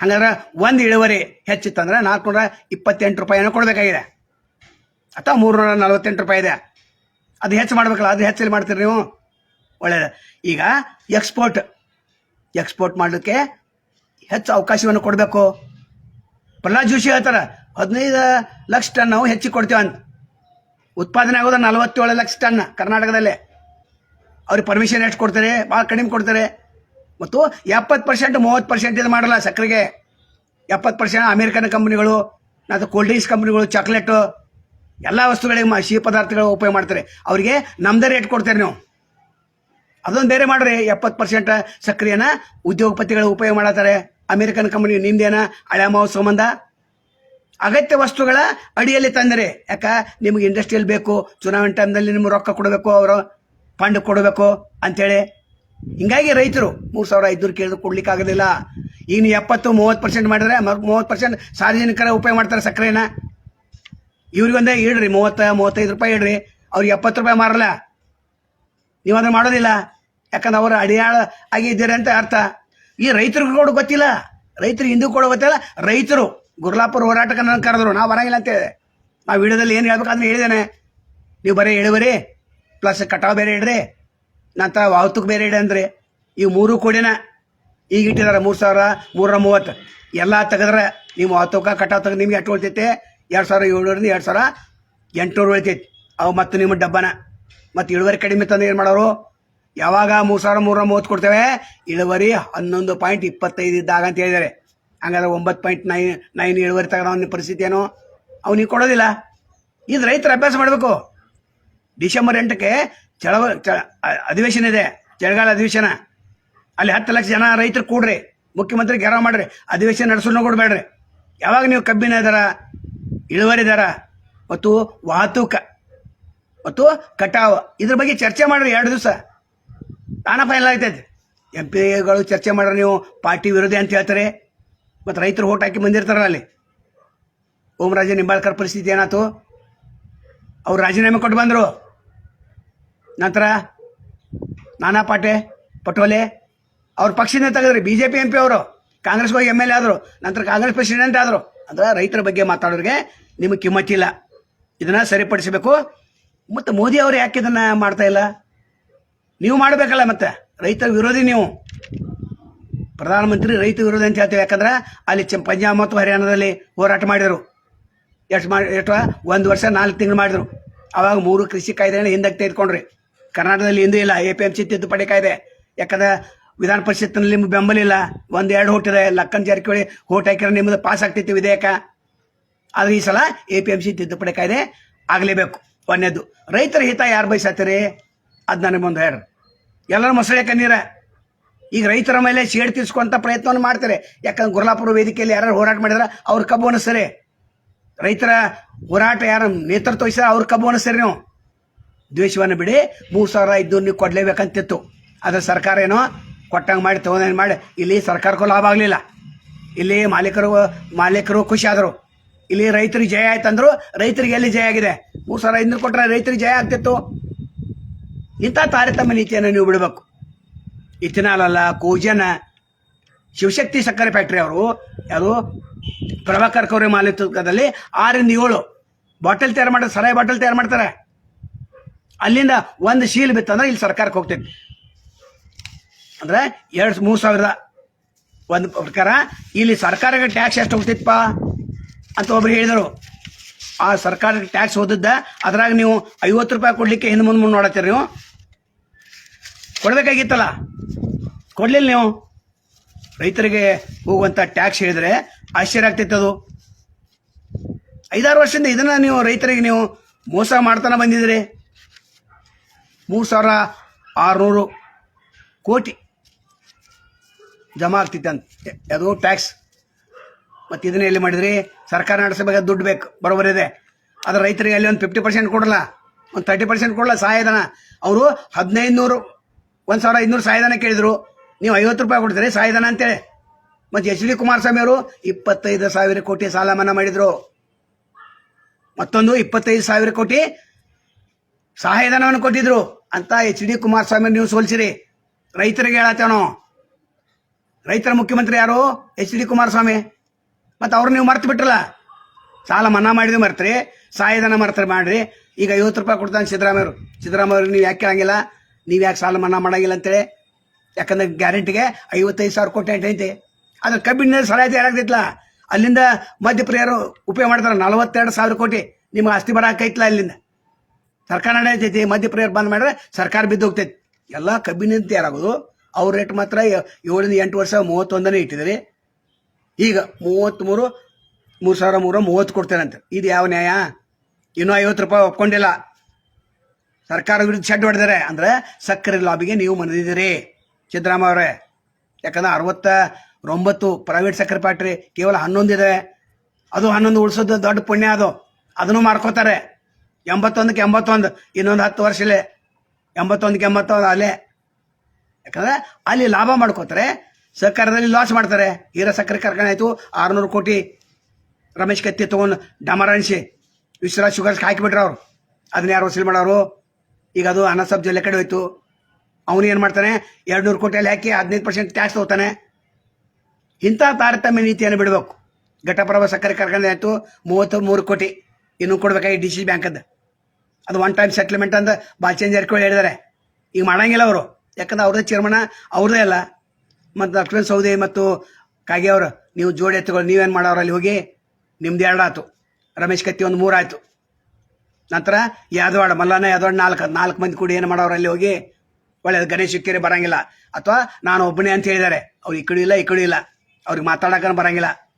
ಹಂಗಾದ್ರೆ ಒಂದು ಇಳುವರಿ ಹೆಚ್ಚಿತ್ತಂದ್ರೆ ನಾಲ್ಕುನೂರ ಇಪ್ಪತ್ತೆಂಟು ರೂಪಾಯಿನೂ ಕೊಡಬೇಕಾಗಿದೆ. ಅಥವಾ ಮೂರುನೂರ ನಲ್ವತ್ತೆಂಟು ರೂಪಾಯಿ ಇದೆ. ಅದು ಹೆಚ್ಚು ಮಾಡ್ಬೇಕಲ್ಲ, ಅದು ಹೆಚ್ಚಲ್ಲಿ ಮಾಡ್ತೀರಿ ನೀವು? ಒಳ್ಳೆಯದು ಈಗ ಎಕ್ಸ್ಪೋರ್ಟ್ ಎಕ್ಸ್ಪೋರ್ಟ್ ಮಾಡಲಿಕ್ಕೆ ಹೆಚ್ಚು ಅವಕಾಶವನ್ನು ಕೊಡಬೇಕು. ಪ್ರಹ್ಲಾದ್ ಜೋಶಿ ಹೇಳ್ತಾರೆ ಹದಿನೈದು ಲಕ್ಷ ಟನ್ ನಾವು ಹೆಚ್ಚಿಗೆ ಕೊಡ್ತೀವಿ ಅಂತ. ಉತ್ಪಾದನೆ ಆಗೋದು ನಲವತ್ತೇಳು ಲಕ್ಷ ಟನ್ ಕರ್ನಾಟಕದಲ್ಲೇ. ಅವ್ರಿಗೆ ಪರ್ಮಿಷನ್ ಎಷ್ಟು ಕೊಡ್ತಾರೆ? ಭಾಳ ಕಡಿಮೆ ಕೊಡ್ತಾರೆ. ಮತ್ತು ಎಪ್ಪತ್ತು ಪರ್ಸೆಂಟ್ ಮೂವತ್ತು ಪರ್ಸೆಂಟ್ ಇದು ಮಾಡಲ್ಲ ಸಕ್ಕರೆಗೆ. ಎಪ್ಪತ್ತು ಪರ್ಸೆಂಟ್ ಅಮೇರಿಕನ್ ಕಂಪ್ನಿಗಳು ಮತ್ತು ಕೋಲ್ಡ್ ಡ್ರಿಂಕ್ಸ್ ಕಂಪ್ನಿಗಳು, ಚಾಕ್ಲೇಟು, ಎಲ್ಲ ವಸ್ತುಗಳಿಗೆ ಸಿಹಿ ಪದಾರ್ಥಗಳು ಉಪಯೋಗ ಮಾಡ್ತಾರೆ. ಅವರಿಗೆ ನಮ್ಮದೇ ರೇಟ್ ಕೊಡ್ತಾರೆ ನೀವು. ಅದೊಂದು ಬೇರೆ ಮಾಡ್ರಿ. ಎಪ್ಪತ್ತು ಪರ್ಸೆಂಟ್ ಸಕ್ಕರೆಯನ್ನು ಉದ್ಯೋಗಪತಿಗಳು ಉಪಯೋಗ ಮಾಡತ್ತಾರೆ. American company ನಿಮ್ದೇನ? ಹಳೆ ಸಂಬಂಧ? ಅಗತ್ಯ ವಸ್ತುಗಳ ಅಡಿಯಲ್ಲಿ ತಂದರೆ, ಯಾಕ? ನಿಮ್ಗೆ ಇಂಡಸ್ಟ್ರಿಯಲ್ ಬೇಕು, ಚುನಾವಣೆ ಟೈಮ್ದಲ್ಲಿ ನಿಮ್ಗೆ ರೊಕ್ಕ ಕೊಡಬೇಕು, ಅವರು ಫಂಡ್ ಕೊಡಬೇಕು ಅಂತೇಳಿ. ಹಿಂಗಾಗಿ ರೈತರು ಮೂರು ಸಾವಿರ ಐದುನೂರು ಕೇಳಿದ್ರು, ಕೊಡ್ಲಿಕ್ಕೆ ಆಗೋದಿಲ್ಲ. ಈಗ ನೀವು ಎಪ್ಪತ್ತು, ಮೂವತ್ತು ಪರ್ಸೆಂಟ್ ಮಾಡಿದ್ರೆ ಮೂವತ್ತು ಪರ್ಸೆಂಟ್ ಸಾರ್ವಜನಿಕರ ಉಪಯೋಗ ಮಾಡ್ತಾರೆ ಸಕ್ಕರೆನ. ಇವ್ರಿಗೊಂದೇ ಇಡ್ರಿ ಮೂವತ್ತ, ಮೂವತ್ತೈದು ರೂಪಾಯಿ ಇಡ್ರಿ ಅವ್ರಿಗೆ ಎಪ್ಪತ್ತು ರೂಪಾಯಿ ಮಾರಲ್ಲ. ನೀವು ಅದನ್ನ ಮಾಡೋದಿಲ್ಲ. ಯಾಕಂದ್ರೆ ಅವರು ಅಡಿಯಾಳ ಆಗಿದ್ದೀರಿ ಅಂತ ಅರ್ಥ. ಈ ರೈತರಿಗೂ ಕೂಡ ಗೊತ್ತಿಲ್ಲ. ರೈತರು ಹಿಂದೂ ಕೂಡ ಗೊತ್ತಿಲ್ಲ. ರೈತರು ಗುರ್ಲಾಪುರ ಹೋರಾಟಕ್ಕೆ ನನ್ನ ಕರೆದ್ರು. ನಾವು ಬರಂಗಿಲ್ಲ ಅಂತ ಹೇಳಿದೆ ನಾವು ವಿಡಿಯೋದಲ್ಲಿ ಏನು ಹೇಳ್ಬೇಕಂದ್ರೆ ಹೇಳಿದ್ದೇನೆ. ನೀವು ಬರೀ ಇಳುವರಿ ಪ್ಲಸ್ ಕಟಾವು ಬೇರೆ ಇಡ್ರಿ ನಂತರ ವಾಹತುಕ್ ಬೇರೆ ಇಡಿ ಅಂದ್ರೆ, ಈ ಮೂರು ಕೂಡಿನ ಈಗ ಇಟ್ಟಿದ್ದಾರೆ, ಮೂರು ಸಾವಿರ ಮೂರರ ಮೂವತ್ತು. ಎಲ್ಲ ತೆಗೆದ್ರೆ ನೀವು ವಾಹತುಕ ಕಟಾವ್ ತೆಗೆದು ನಿಮ್ಗೆ ಎಷ್ಟು ಉಳಿತೈತೆ? ಎರಡು ಸಾವಿರ ಏಳ್ನೂರಿಂದ ಎರಡು ಸಾವಿರ ಎಂಟುನೂರು ಉಳಿತೈತಿ. ಅವು ಮತ್ತು ನಿಮ್ಮ ಡಬ್ಬನ. ಮತ್ತು ಇಳುವರಿ ಕಡಿಮೆ ತಂದು ಏನು ಮಾಡೋರು? ಯಾವಾಗ ಮೂರು ಸಾವಿರ ಮೂರ ಮೂವತ್ತು ಕೊಡ್ತೇವೆ? ಇಳುವರಿ ಹನ್ನೊಂದು ಪಾಯಿಂಟ್ ಇಪ್ಪತ್ತೈದು ಇದ್ದಾಗ ಅಂತ ಹೇಳಿದ್ದಾರೆ. ಹಂಗಾದ್ರೆ ಒಂಬತ್ತು ಪಾಯಿಂಟ್ ನೈನ್ ನೈನ್ ಇಳುವರಿ ಅವನ ಪರಿಸ್ಥಿತಿ ಏನೋ? ಅವನಿಗೆ ಕೊಡೋದಿಲ್ಲ. ಇದು ರೈತರ ಅಭ್ಯಾಸ ಮಾಡಬೇಕು. ಡಿಸೆಂಬರ್ ಎಂಟಕ್ಕೆ ಚಳವ, ಚ ಅಧಿವೇಶನ ಇದೆ. ಚಳಿಗಾಲ ಅಧಿವೇಶನ. ಅಲ್ಲಿ ಹತ್ತು ಲಕ್ಷ ಜನ ರೈತರು ಕೂಡ್ರಿ. ಮುಖ್ಯಮಂತ್ರಿ ಗೆರವ ಮಾಡ್ರಿ. ಅಧಿವೇಶನ ನಡೆಸೋಣ ಕೊಡಬೇಡ್ರಿ ಯಾವಾಗ ನೀವು ಕಬ್ಬಿನ ದರ, ಇಳುವರಿ ದರ, ಮತ್ತು ವಾಹತೂಕ ಮತ್ತು ಕಟಾವು, ಇದ್ರ ಬಗ್ಗೆ ಚರ್ಚೆ ಮಾಡ್ರಿ ಎರಡು ದಿವಸ. ತಾನ ಫೈನಲ್ ಆಗ್ತೈತೆ. ಎಂ ಪಿಗಳು ಚರ್ಚೆ ಮಾಡ್ರಿ ನೀವು. ಪಾರ್ಟಿ ವಿರೋಧಿ ಅಂತ ಹೇಳ್ತಾರೆ. ಮತ್ತು ರೈತರು ಓಟ್ ಹಾಕಿ ಬಂದಿರ್ತಾರಲ್ಲ ಅಲ್ಲಿ. ಓಮರಾಜ ನಿಂಬಾಳ್ಕರ್ ಪರಿಸ್ಥಿತಿ ಏನಾಯ್ತು? ಅವ್ರು ರಾಜೀನಾಮೆ ಕೊಟ್ಟು ಬಂದರು. ನಂತರ ನಾನಾ ಪಾಟೆ, ಪಟೋಲೆ, ಅವ್ರ ಪಕ್ಷದಿಂದ ತೆಗೆದ್ರಿ. B J P M P ಅವರು ಕಾಂಗ್ರೆಸ್ ಹೋಗಿ ಎಂ ಎಲ್ ಎ ಆದರು. ನಂತರ ಕಾಂಗ್ರೆಸ್ ಪ್ರೆಸಿಡೆಂಟ್ ಆದರು. ಅಂದ್ರೆ ರೈತರ ಬಗ್ಗೆ ಮಾತಾಡೋರಿಗೆ ನಿಮಗೆ ಕಿಮ್ಮತ್ತಿಲ್ಲ ಇದನ್ನ ಸರಿಪಡಿಸಬೇಕು. ಮತ್ತು ಮೋದಿ ಅವರು ಯಾಕೆ ಇದನ್ನ ಮಾಡ್ತಾ ಇಲ್ಲ? ನೀವು ಮಾಡಬೇಕಲ್ಲ ಮತ್ತೆ. ರೈತರ ವಿರೋಧಿ ನೀವು. ಪ್ರಧಾನಮಂತ್ರಿ ರೈತ ವಿರೋಧ ಅಂತ ಹೇಳ್ತೇವೆ. ಯಾಕಂದ್ರೆ ಅಲ್ಲಿ ಚ ಪಂಜಾಬ್ ಮತ್ತು ಹರಿಯಾಣದಲ್ಲಿ ಹೋರಾಟ ಮಾಡಿದರು. ಎಷ್ಟು ಮಾಡಿ ಎಷ್ಟು ಒಂದು ವರ್ಷ ನಾಲ್ಕು ತಿಂಗಳು ಮಾಡಿದ್ರು. ಅವಾಗ ಮೂರು ಕೃಷಿ ಕಾಯ್ದೆನ ಹಿಂದಕ್ಕೆ ತೆಗೆದುಕೊಂಡ್ರಿ. ಕರ್ನಾಟಕದಲ್ಲಿ ಹಿಂದೂ ಇಲ್ಲ. ಎ ಪಿ ಎಂ ಸಿ ತಿದ್ದುಪಡಿ ಕಾಯ್ದೆ. ಯಾಕಂದ್ರೆ ವಿಧಾನ ಪರಿಷತ್ನಲ್ಲಿ ನಿಮ್ಗೆ ಬೆಂಬಲ ಇಲ್ಲ. ಒಂದು ಎರಡು ಹೋಟಿದೆ ಲಕ್ಕನ್ ಜಾರಕಿಹೊಳಿ ಹೋಟ್ ಹಾಕಿರೋ ನಿಮ್ಮದು ಪಾಸ್ ಆಗ್ತೈತಿ ವಿಧೇಯಕ. ಆದ್ರೆ ಈ ಸಲ ಎ ಪಿ ಎಂ ಸಿ ತಿದ್ದುಪಡಿ ಕಾಯ್ದೆ ಆಗಲೇಬೇಕು. ಒಂದೇದು ರೈತರ ಹಿತ ಯಾರು ಬಯಸತ್ತೀರಿ ಅದು ನನಗೆ ಮುಂದೆ ಹೇಳ್ರಿ. ಎಲ್ಲರೂ ಮೊಸಳೆ ಕಣ್ಣೀರ. ಈಗ ರೈತರ ಮೇಲೆ ಸೇಡ್ ತೀರ್ಸ್ಕೊಂತ ಪ್ರಯತ್ನವನ್ನು ಮಾಡ್ತಾರೆ. ಯಾಕಂದ್ರೆ ಗುರ್ಲಾಪುರ ವೇದಿಕೆಯಲ್ಲಿ ಯಾರು ಹೋರಾಟ ಮಾಡಿದ್ರೆ, ಅವ್ರ ಕಬ್ಬು ಅನಿಸ್ತಾರೆ ರೈತರ ಹೋರಾಟ ಯಾರು ನೇತೃತ್ವ ವಹಿಸಿದ್ರೆ ಅವ್ರ ಕಬ್ಬು ಅನಿಸ್ತಾರೆ ನೀವು. ದ್ವೇಷವನ್ನು ಬಿಡಿ, ಮೂರು ಸಾವಿರ ಇದ್ದು ನೀವು ಕೊಡಲೇಬೇಕಂತಿತ್ತು. ಆದ್ರೆ ಸರ್ಕಾರ ಏನೋ ಕೊಟ್ಟಂಗೆ ಮಾಡಿ, ತೊಗೊಂಡಂಗೆ ಮಾಡಿ, ಇಲ್ಲಿ ಸರ್ಕಾರಕ್ಕೂ ಲಾಭ ಆಗಲಿಲ್ಲ. ಇಲ್ಲಿ ಮಾಲೀಕರು ಮಾಲೀಕರು ಖುಷಿ ಆದರು ಇಲ್ಲಿ ರೈತರಿಗೆ ಜಯ ಆಯ್ತಂದ್ರು, ರೈತರಿಗೆ ಎಲ್ಲಿ ಜಯ ಆಗಿದೆ? ಮೂರು ಸಾವಿರ ಐದುನೂರು ಕೊಟ್ಟರೆ ರೈತರಿಗೆ ಜಯ ಆಗ್ತಿತ್ತು. ಇಂಥ ತಾರತಮ್ಯ ನೀತಿಯನ್ನು ನೀವು ಬಿಡಬೇಕು. ಇಥಿನಾಲ್ ಅಲ್ಲ ಕೋಜನ ಶಿವಶಕ್ತಿ ಸಕ್ಕರೆ ಫ್ಯಾಕ್ಟ್ರಿ ಅವರು ಯಾರು ಪ್ರಭಾಕರ್ ಕೌರಿ ಮಾಲೀಕತ್ವದಲ್ಲಿ ಆರಿಂದ ಏಳು ಬಾಟಲ್ ತಯಾರು ಮಾಡ್ತಾರೆ ಸರಾಯಿ ಬಾಟಲ್ ತಯಾರು ಮಾಡ್ತಾರೆ. ಅಲ್ಲಿಂದ ಒಂದು ಶೀಲ್ ಬಿತ್ತಂದ್ರೆ ಇಲ್ಲಿ ಸರ್ಕಾರಕ್ಕೆ ಹೋಗ್ತೈತಿ. ಅಂದ್ರೆ ಎರಡು ಮೂರು ಸಾವಿರದ ಒಂದು ಪ್ರಕಾರ ಇಲ್ಲಿ ಸರ್ಕಾರಕ್ಕೆ ಟ್ಯಾಕ್ಸ್ ಎಷ್ಟು ಹೋಗ್ತಿತ್ತಪ್ಪ ಅಂತ ಒಬ್ರು ಹೇಳಿದರು. ಆ ಸರ್ಕಾರಕ್ಕೆ ಟ್ಯಾಕ್ಸ್ ಓದಿದ್ದ ಅದ್ರಾಗ ನೀವು ಐವತ್ತು ರೂಪಾಯಿ ಕೊಡ್ಲಿಕ್ಕೆ ಹಿಂದೆ ಮುಂದೆ ಮುಂದೆ ನೋಡತ್ತೀರಿ ನೀವು. ಕೊಡಬೇಕಾಗಿತ್ತಲ್ಲ? ಕೊಡಲಿಲ್ಲ ನೀವು. ರೈತರಿಗೆ ಹೋಗುವಂಥ ಟ್ಯಾಕ್ಸ್ ಹೇಳಿದ್ರೆ ಆಶ್ಚರ್ಯ ಆಗ್ತಿತ್ತು ಅದು. ಐದಾರು ವರ್ಷದಿಂದ ಇದನ್ನ ನೀವು ರೈತರಿಗೆ ನೀವು ಮೋಸ ಮಾಡ್ತಾನೆ ಬಂದಿದ್ರಿ ಮೂರು ಸಾವಿರ ಆರುನೂರು ಕೋಟಿ ಜಮಾ ಆಗ್ತಿತ್ತು ಅಂತ. ಅದು ಟ್ಯಾಕ್ಸ್ ಮತ್ತು ಇದನ್ನ ಎಲ್ಲಿ ಮಾಡಿದ್ರಿ? ಸರ್ಕಾರ ನಡೆಸಬೇಕಾದ ದುಡ್ಡು ಬೇಕು ಬರೋಬರ್ ಇದೆ ಆದರೆ ರೈತರಿಗೆ ಅಲ್ಲಿ ಒಂದು ಫಿಫ್ಟಿ ಪರ್ಸೆಂಟ್ ಕೊಡಲ್ಲ, ಒಂದು ತರ್ಟಿ ಪರ್ಸೆಂಟ್ ಕೊಡಲ್ಲ ಸಹಾಯಧನ ಅವರು ಹದಿನೈದು ನೂರು ಒಂದು ಸಾವಿರ ಐದುನೂರು ಸಹಾಯಧನ ಕೇಳಿದರು. ನೀವು ಐವತ್ತು ರೂಪಾಯಿ ಕೊಡ್ತೀರಿ ಸಹಾಯಧನ ಅಂತೇಳಿ. ಮತ್ತು ಎಚ್ ಡಿ ಕುಮಾರಸ್ವಾಮಿ ಅವರು ಇಪ್ಪತ್ತೈದು ಸಾವಿರ ಕೋಟಿ ಸಾಲ ಮನ್ನಾ ಮಾಡಿದರು. ಮತ್ತೊಂದು ಇಪ್ಪತ್ತೈದು ಸಾವಿರ ಕೋಟಿ ಸಹಾಯಧನವನ್ನು ಕೊಟ್ಟಿದ್ರು ಅಂತ ಎಚ್ ಡಿ ಕುಮಾರಸ್ವಾಮಿ ನೀವು ಸೋಲ್ಸಿರಿ. ರೈತರಿಗೆ ಹೇಳತ್ತೇವ್ ರೈತರ ಮುಖ್ಯಮಂತ್ರಿ ಯಾರು? H D Kumaraswamy. ಮತ್ತು ಅವ್ರು ನೀವು ಮರ್ತು ಬಿಟ್ರಲ್ಲ. ಸಾಲ ಮನ್ನಾ ಮಾಡಿದ್ರು ಮರ್ತ್ರಿ ಸಹಾಯಧನ ಮರ್ತಾರೆ ಮಾಡ್ರಿ. ಈಗ ಐವತ್ತು ರೂಪಾಯಿ ಕೊಡ್ತಾನೆ ಸಿದ್ದರಾಮಯ್ಯರು ಸಿದ್ದರಾಮಯ್ಯವ್ರಿಗೆ ನೀವು ಯಾಕೆ ಕೇಳಂಗಿಲ್ಲ? ನೀವು ಯಾಕೆ ಸಾಲ ಮನ್ನಾ ಮಾಡಂಗಿಲ್ಲ ಅಂತೇಳಿ? ಯಾಕಂದ್ರೆ ಗ್ಯಾರಂಟಿಗೆ ಐವತ್ತೈದು ಸಾವಿರ ಕೋಟಿ ಅಂತ ಐತಿ. ಅದ್ರ ಕಬ್ಬಿನ ಸರಾಯಿತಿ ಯಾರಾಗ್ತಿತ್ತಲ್ಲ ಅಲ್ಲಿಂದ ಮಧ್ಯಪ್ರಿಯರು ಉಪಯೋಗ ಮಾಡ್ತಾರೆ ನಲವತ್ತೆರಡು ಸಾವಿರ ಕೋಟಿ. ನಿಮ್ಗೆ ಆಸ್ತಿ ಬರಾಕೈತ್ಲ ಅಲ್ಲಿಂದ ಸರ್ಕಾರ ನಡೆಯತೈತಿ ಮಧ್ಯಪ್ರಿಯರು ಬಂದ್ ಮಾಡಿದ್ರೆ ಸರ್ಕಾರ ಬಿದ್ದು ಹೋಗ್ತೈತಿ. ಎಲ್ಲ ಕಬ್ಬಿನಿಂದ ತಯಾರಾಗೋದು ಅವ್ರ ರೇಟ್ ಮಾತ್ರ ಏಳಿಂದ ಎಂಟು ವರ್ಷ ಮೂವತ್ತೊಂದನೇ ಇಟ್ಟಿದ್ರಿ ಈಗ ಮೂವತ್ತ್ಮೂರು ಮೂರು ಸಾವಿರ ಮೂರು ಮೂವತ್ತು ಅಂತ ಇದು ಯಾವ ನ್ಯಾಯ? ಇನ್ನೂ ಐವತ್ತು ರೂಪಾಯಿ ಒಪ್ಕೊಂಡಿಲ್ಲ. ಸರ್ಕಾರ ವಿರುದ್ಧ ಶೆಡ್ ಹೊಡೆದರೆ ಅಂದರೆ ಸಕ್ಕರೆ ಲಾಬಿಗೆ ನೀವು ಮನದಿದ್ದೀರಿ ಸಿದ್ದರಾಮಯ್ಯ ಅವರೇ, ಯಾಕಂದ್ರೆ ಅರವತ್ತ ಒಂಬತ್ತು ಪ್ರೈವೇಟ್ ಸಕ್ಕರೆ ಫ್ಯಾಕ್ಟ್ರಿ ಕೇವಲ ಹನ್ನೊಂದಿದೆ ಅದು ಹನ್ನೊಂದು ಉಳಿಸೋದು ದೊಡ್ಡ ಪುಣ್ಯ ಅದು. ಅದನ್ನು ಮಾಡ್ಕೋತಾರೆ. ಎಂಬತ್ತೊಂದಕ್ಕೆ ಎಂಬತ್ತೊಂದು, ಇನ್ನೊಂದು ಹತ್ತು ವರ್ಷಲೇ ಎಂಬತ್ತೊಂದಕ್ಕೆ ಎಂಬತ್ತೊಂದು ಅಲ್ಲೇ. ಯಾಕಂದ್ರೆ ಅಲ್ಲಿ ಲಾಭ ಮಾಡ್ಕೋತಾರೆ, ಸರ್ಕಾರದಲ್ಲಿ ಲಾಸ್ ಮಾಡ್ತಾರೆ. ಹೀರ ಸಕ್ಕರೆ ಕಾರ್ಖಾನೆ ಆಯಿತು, ಆರುನೂರು ಕೋಟಿ ರಮೇಶ್ ಕತ್ತಿ ತೊಗೊಂಡು ಡಮರಾಣಿಸಿ ವಿಶ್ವರಾಜ್ ಶುಗರ್ಸ್ ಹಾಕಿಬಿಟ್ರು ಅವರು. ಅದನ್ನ ಯಾರು ವಸೂಲಿ ಮಾಡೋರು? ಈಗ ಅದು ಅನ್ನ ಸಬ್ ಕಡೆ ಹೋಯ್ತು. ಅವನು ಏನು ಮಾಡ್ತಾನೆ? ಎರಡು ನೂರು ಕೋಟಿಯಲ್ಲಿ ಹಾಕಿ ಹದಿನೈದು ಪರ್ಸೆಂಟ್ ಟ್ಯಾಕ್ಸ್ ತಗೋತಾನೆ. ಇಂಥ ತಾರತಮ್ಯ ನೀತಿಯನ್ನು ಬಿಡಬೇಕು. ಘಟಪ್ರಭ ಸಕ್ಕರೆ ಕಾರ್ಖಾನೆ ಆಯಿತು ಮೂವತ್ತು ಮೂರು ಕೋಟಿ ಇನ್ನೂ ಕೊಡ್ಬೇಕಾಗಿ ಡಿ ಸಿ ಬ್ಯಾಂಕದ್ದು ಅದು ಒನ್ ಟೈಮ್ ಸೆಟ್ಲ್ಮೆಂಟ್ ಅಂತ ಬಾಲ್ಚೇಂಜ್ ಜಾರಕಿಹೊಳಿ ಹೇಳಿದಾರೆ ಈಗ ಮಾಡಂಗಿಲ್ಲ ಅವರು. ಯಾಕಂದ್ರೆ ಅವ್ರದ್ದೇ ಚೇರ್ಮನ ಅವ್ರದ್ದೇ ಅಲ್ಲ. ಮತ್ತು ಲಕ್ಷ್ಮಣ ಸೌದಿ ಮತ್ತು ಕಾಗೆ ಅವರು, ನೀವು ಜೋಡಿ ಎತ್ತುಗಳು, ನೀವೇನು ಮಾಡೋರು ಅಲ್ಲಿ ಹೋಗಿ, ನಿಮ್ದು ಎರಡು ಆಯ್ತು ರಮೇಶ್ ಕತ್ತಿ ಒಂದು ಮೂರು ಆಯಿತು ನಂತರ ಯಾದವಾಡ ಮಲ್ಲನ ಯಾದವಾಡ ನಾಲ್ಕು ನಾಲ್ಕು ಮಂದಿ ಕೂಡಿ ಏನು ಮಾಡೋರು ಅಲ್ಲಿ ಹೋಗಿ ಒಳ್ಳೆಯದು ಗಣೇಶ ಇಕ್ಕೇರಿ ಬರಂಗಿಲ್ಲ. ಅಥವಾ ನಾನು ಒಬ್ಬನೇ ಅಂತ ಹೇಳಿದ್ದಾರೆ, ಅವ್ರು ಈ ಕಡೆ ಇಲ್ಲ, ಈ ಕಡೆ ಇಲ್ಲ, ಅವ್ರಿಗೆ ಮಾತಾಡೋಕೆ ಬರಂಗಿಲ್ಲ.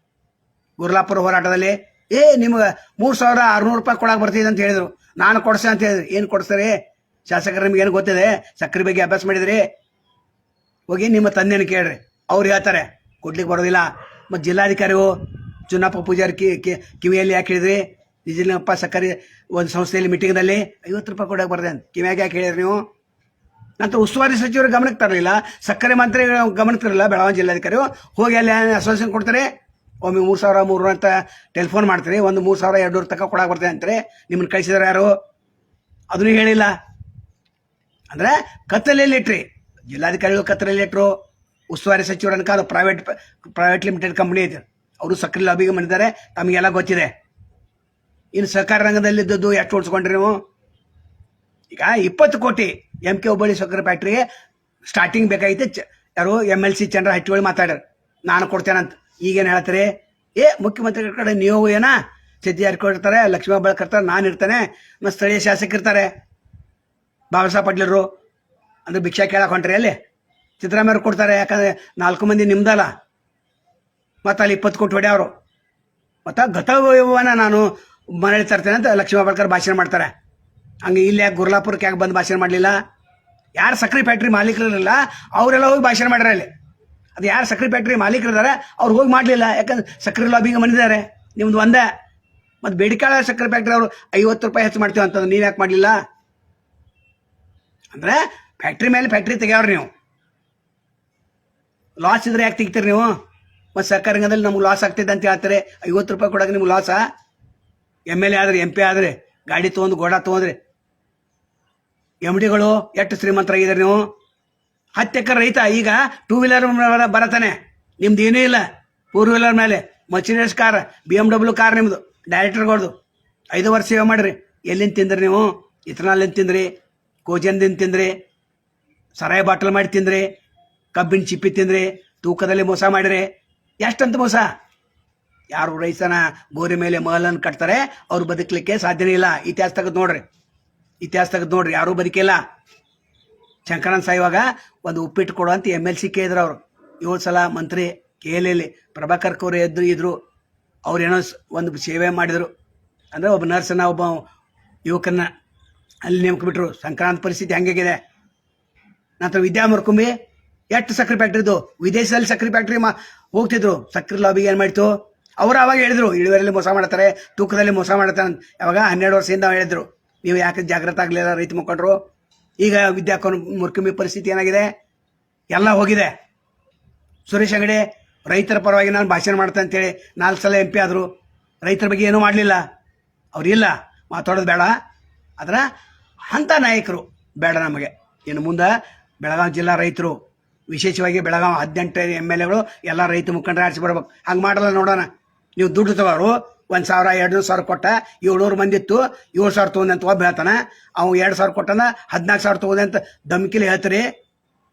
ಗುರ್ಲಾಪುರ ಹೋರಾಟದಲ್ಲಿ, ಏ, ನಿಮ್ಗೆ ಮೂರು ಸಾವಿರ ಆರುನೂರು ರೂಪಾಯಿ ಕೊಡಕ್ಕೆ ಬರ್ತಿದೆ ಅಂತ ಹೇಳಿದ್ರು. ನಾನು ಕೊಡ್ಸೆ ಅಂತ ಹೇಳಿದ್ರು. ಏನು ಕೊಡ್ಸ್ರಿ ಶಾಸಕರು ನಿಮ್ಗೆ ಏನು ಗೊತ್ತಿದೆ? ಸಕ್ಕರೆ ಬಗ್ಗೆ ಅಭ್ಯಾಸ ಮಾಡಿದ್ರಿ? ಹೋಗಿ ನಿಮ್ಮ ತಂದೆನ ಕೇಳ್ರಿ. ಅವ್ರು ಹೇಳ್ತಾರೆ, ಕೊಡ್ಲಿಕ್ಕೆ ಬರೋದಿಲ್ಲ. ಮತ್ತು ಜಿಲ್ಲಾಧಿಕಾರಿಗಳು ಚುನ್ನಪ್ಪ ಪೂಜಾರಿ ಕಿವಿಯಲ್ಲಿ ಯಾಕೆ ಹೇಳಿದ್ರಿ? ನಿಜಲಿಂಗಪ್ಪ ಸಕ್ಕರೆ ಒಂದು ಸಂಸ್ಥೆಯಲ್ಲಿ ಮೀಟಿಂಗ್ನಲ್ಲಿ ಐವತ್ತು ರೂಪಾಯಿ ಕೊಡಕ್ಕೆ ಬರ್ದೆ ಅಂತ. ಕಿವಿಯಾಗಿ ಯಾಕೆ ಹೇಳಿದ್ರಿ ನೀವು? ನಂತರ ಉಸ್ತುವಾರಿ ಸಚಿವರು ಗಮನಕ್ಕೆ ತರಲಿಲ್ಲ. ಸಕ್ಕರೆ ಮಂತ್ರಿ ಗಮನಕ್ಕೆ ತರಲಿಲ್ಲ, ಬೆಳಗಾವಿ ಜಿಲ್ಲಾಧಿಕಾರಿ ಹೋಗಿ ಅಲ್ಲಿ ಅಸೋಸಿಯೇಷನ್ ಕೊಡ್ತಾರೆ. ಒಮ್ಮೆ ಮೂರು ಸಾವಿರ, ಮೂರು ಅಂತ ಟೆಲಿಫೋನ್ ಮಾಡ್ತಾರೆ. ಒಂದು ಮೂರು ಸಾವಿರ ಎರಡು ನೂರು ತನಕ ಕೊಡಕ್ಕೆ ಬರ್ತದೆ ಅಂತಾರೆ. ನಿಮ್ಮನ್ನು ಕಳಿಸಿದಾರೆ ಯಾರು? ಅದನ್ನು ಹೇಳಿಲ್ಲ. ಅಂದರೆ ಕತ್ತಲೆಯಲ್ಲಿ ಇಟ್ರಿ. ಜಿಲ್ಲಾಧಿಕಾರಿಗಳು ಕತ್ತಲೆಯಲ್ಲಿ ಇಟ್ರು. ಉಸ್ತುವಾರಿ ಸಚಿವರ ಪ್ರೈವೇಟ್ ಪ್ರೈವೇಟ್ ಲಿಮಿಟೆಡ್ ಕಂಪ್ನಿ ಐತೆ. ಅವರು ಸಕ್ಕರೆ ಲಾಬಿಗೆ ಮಾಡಿದ್ದಾರೆ ತಮಗೆಲ್ಲ ಗೊತ್ತಿದೆ. ಇನ್ನು ಸಹಕಾರ ರಂಗದಲ್ಲಿದ್ದದ್ದು ಎಷ್ಟು ಉಳಿಸ್ಕೊಂಡ್ರಿ ನೀವು? ಈಗ ಇಪ್ಪತ್ತು ಕೋಟಿ ಎಂ ಕೆ ಹುಬ್ಬಳ್ಳಿ ಸಕ್ಕರೆ ಫ್ಯಾಕ್ಟ್ರಿಗೆ ಸ್ಟಾರ್ಟಿಂಗ್ ಬೇಕಾಗಿತ್ತು. ಚ, ಯಾರು? ಎಂ ಎಲ್ ಸಿ ಚಂದ್ರ ಹಟ್ಟಿಗಳು ಮಾತಾಡ್ಯಾರ. ನಾನು ಕೊಡ್ತೇನಂತ. ಈಗೇನು ಹೇಳ್ತಾರೆ? ಏ, ಮುಖ್ಯಮಂತ್ರಿಗಳ ಕಡೆ ನೀವು ಏನ? ಸಿದ್ದಿ ಇರ್ತಾರೆ, ಲಕ್ಷ್ಮೀ ಇರ್ತಾರೆ, ನಾನು ಇರ್ತೇನೆ. ಮತ್ತು ಸ್ಥಳೀಯ ಶಾಸಕ ಇರ್ತಾರೆ. ಬಾಬಾ ಸಾಹೇಬ್ ಪಾಟೀಲರು. ಅಂದ್ರೆ ಭಿಕ್ಷಾ ಕೇಳಕ್ಕೆ ಹೊಂಟ್ರಿ ಅಲ್ಲಿ? ಸಿದ್ದರಾಮಯ್ಯವ್ರು ಕೊಡ್ತಾರೆ, ಯಾಕಂದ್ರೆ ನಾಲ್ಕು ಮಂದಿ ನಿಮ್ದಲ್ಲ. ಮತ್ತು ಅಲ್ಲಿ ಇಪ್ಪತ್ತು ಕೋಟಿ ಹೊಡೆಯವರು. ಮತ್ತು ಗತವನ್ನ ನಾನು ಮನೇಲಿ ತರ್ತೇನೆ ಅಂತ ಲಕ್ಷ್ಮೀ ಬಾಳ್ಕರ್ ಭಾಷಣ ಮಾಡ್ತಾರೆ. ಹಂಗೆ ಇಲ್ಲಿ ಯಾಕೆ ಗುರ್ಲಾಪುರಕ್ಕೆ ಯಾಕೆ ಬಂದು ಭಾಷಣ ಮಾಡಲಿಲ್ಲ? ಯಾರು ಸಕ್ಕರೆ ಫ್ಯಾಕ್ಟ್ರಿ ಮಾಲೀಕರಿರಲಿಲ್ಲ ಅವರೆಲ್ಲ ಹೋಗಿ ಭಾಷಣ ಮಾಡ್ಯಾರ ಅಲ್ಲಿ ಅದು ಯಾರು ಸಕ್ಕರೆ ಫ್ಯಾಕ್ಟ್ರಿ ಮಾಲೀಕರಿದ್ದಾರೆ, ಅವ್ರು ಹೋಗಿ ಮಾಡಲಿಲ್ಲ. ಯಾಕಂದ್ರೆ ಸಕ್ಕರೆ ಲಾಬಿಗೆ ಬಂದಿದ್ದಾರೆ. ನಿಮ್ದು ಒಂದೇ. ಮತ್ತು ಬೇಡಿಕಾಳ ಸಕ್ಕರೆ ಫ್ಯಾಕ್ಟ್ರಿ ಅವರು ಐವತ್ತು ರೂಪಾಯಿ ಹೆಚ್ಚು ಮಾಡ್ತೀವಿ ಅಂತಂದ್ರೆ ನೀವು ಯಾಕೆ ಮಾಡಲಿಲ್ಲ? ಅಂದರೆ ಫ್ಯಾಕ್ಟ್ರಿ ಮೇಲೆ ಫ್ಯಾಕ್ಟ್ರಿ ತೆಗೆಯವ್ರು ನೀವು. ಲಾಸ್ ಇದ್ರೆ ಯಾಕೆ ತೆಗಿತೀರಿ ನೀವು? ಮತ್ತು ಸರ್ಕಾರ ರಂಗದಲ್ಲಿ ನಮ್ಗೆ ಲಾಸ್ ಆಗ್ತಿದೆ ಅಂತ ಹೇಳ್ತಾರೆ. ಐವತ್ತು ರೂಪಾಯಿ ಕೊಡೋಕೆ ನಿಮ್ಗೆ ಲಾಸಾ ಎಂ ಎಲ್ ಎ ಆದ್ರೆ ಎಂ ಪಿ ಆದ್ರೆ, ಗಾಡಿ ತೊಗೊಂಡು ಗೋಡ ತೊಗೊಂಡ್ರಿ ಎಂ ಡಿಗಳು ಎಷ್ಟು ಶ್ರೀಮಂತರಾಗಿದ್ದಾರೆ ನೀವು? ಹತ್ತು ಎಕರೆ ರೈತ, ಈಗ ಟೂ ವೀಲರ್ ಬರತಾನೆ. ನಿಮ್ದು ಏನೂ ಇಲ್ಲ. ಫೋರ್ ವೀಲರ್ ಮೇಲೆ. Mercedes car B M W car ನಿಮ್ಮದು ಡೈರೆಕ್ಟರ್ಗಳ್ದು ಐದು ವರ್ಷ ಸೇವೆ ಮಾಡಿರಿ. ಎಲ್ಲಿಂದ ತಿಂದ್ರಿ ನೀವು? ಇಥನಾಲಿಂದ ತಿಂದ್ರಿ ಕೋಜನ್ದಿಂದ ತಿಂದ್ರಿ, ಸರಾಯಿ ಬಾಟಲ್ ಮಾಡಿ ತಿಂದ್ರಿ, ಕಬ್ಬಿನ ಚಿಪ್ಪಿ ತಿಂದ್ರಿ, ತೂಕದಲ್ಲಿ ಮೋಸ ಮಾಡಿರಿ. ಎಷ್ಟಂತ ಮೋಸ? ಯಾರು ರೈಸನ ಗೋರಿ ಮೇಲೆ ಮಹಲನ್ನು ಕಟ್ತಾರೆ, ಅವ್ರು ಬದುಕಲಿಕ್ಕೆ ಸಾಧ್ಯನೇ ಇಲ್ಲ. ಇತಿಹಾಸ ತೆಗೆದು ನೋಡ್ರಿ. ಇತಿಹಾಸ ತೆಗೆದು ನೋಡ್ರಿ. ಯಾರೂ ಬದುಕಿಲ್ಲ ಶಂಕರನ್ ಸಾಯಿವಾಗ ಒಂದು ಉಪ್ಪಿಟ್ಟು ಕೊಡು ಅಂತ ಎಂ ಎಲ್ ಸಿ ಕೇಳಿದ್ರು ಅವರು. ಏಳು ಸಲ ಮಂತ್ರಿ ಕೇಳಲಿ ಪ್ರಭಾಕರ್ ಕೋರ್ ಎದ್ರು ಇದ್ರು. ಅವ್ರೇನೋ ಒಂದು ಸೇವೆ ಮಾಡಿದರು. ಅಂದರೆ ಒಬ್ಬ ನರ್ಸನ್ನ, ಒಬ್ಬ ಯುವಕನ ಅಲ್ಲಿ ನೇಮಕ ಸಂಕ್ರಾಂತಿ ಪರಿಸ್ಥಿತಿ ಹೆಂಗಾಗಿದೆ. ನಂತರ ವಿದ್ಯಾ ಮುರ್ಕುಂಬಿ ಎಷ್ಟು ಸಕ್ಕರೆ ಫ್ಯಾಕ್ಟ್ರಿದು ವಿದೇಶದಲ್ಲಿ ಸಕ್ಕರೆ ಫ್ಯಾಕ್ಟ್ರಿ ಮಾ ಹೋಗ್ತಿದ್ರು. ಸಕ್ಕರೆ ಲಾಬಿಗೆ ಏನು ಮಾಡ್ತು? ಅವರು ಅವಾಗ ಹೇಳಿದ್ರು, ಇಳುವರಿಯಲ್ಲಿ ಮೋಸ ಮಾಡ್ತಾರೆ, ತೂಕದಲ್ಲಿ ಮೋಸ ಮಾಡ್ತಾರೆ ಅವಾಗ ಹನ್ನೆರಡು ವರ್ಷದಿಂದ ಹೇಳಿದ್ರು, ನೀವು ಯಾಕೆ ಜಾಗ್ರತೆ ಆಗಲಿಲ್ಲ ರೈತ ಮುಖಂಡರು? ಈಗ ವಿದ್ಯಾ ಮುರ್ಕುಂಬಿ ಪರಿಸ್ಥಿತಿ ಏನಾಗಿದೆ? ಎಲ್ಲ ಹೋಗಿದೆ. ಸುರೇಶ್ ಅಂಗಡಿ ರೈತರ ಪರವಾಗಿ ನಾನು ಭಾಷಣ ಮಾಡ್ತೇನೆ ಅಂತೇಳಿ ನಾಲ್ಕು ಸಲ ಎಂ ಪಿ ಆದರು. ರೈತರ ಬಗ್ಗೆ ಏನೂ ಮಾಡಲಿಲ್ಲ. ಅವರಿಲ್ಲ ಮಾತಾಡೋದು ಬೇಡ. ಆದ್ರೆ ಅಂಥ ನಾಯಕರು ಬೇಡ ನಮಗೆ. ಇನ್ನು ಮುಂದೆ ಬೆಳಗಾವಿ ಜಿಲ್ಲಾ ರೈತರು, ವಿಶೇಷವಾಗಿ ಬೆಳಗಾವಿ ಹದಿನೆಂಟು ಎಂ ಎಲ್ ಎಗಳು ಎಲ್ಲ ರೈತ ಮುಖಂಡರು ಆರಿಸಿ ಬರ್ಬೇಕು. ಹಂಗೆ ಮಾಡಲ್ಲ ನೋಡೋಣ. ನೀವು ದುಡ್ಡು ತಗೋರು ಒಂದು ಸಾವಿರ, ಎರಡು ಸಾವಿರ ಕೊಟ್ಟ, ಏಳ್ನೂರು ಮಂದಿ ಇತ್ತು, ಏಳು ಸಾವಿರ ಅಂತ ಒಬ್ಬ ಹೇಳ್ತಾನೆ. ಅವು ಎರಡು ಸಾವಿರ ಕೊಟ್ಟನ, ಹದಿನಾಲ್ಕು ಸಾವಿರ ತೊಗೊಂಡೆ ಅಂತ ಧಮ್ಕಿಲಿ ಹೇಳ್ತೀರಿ.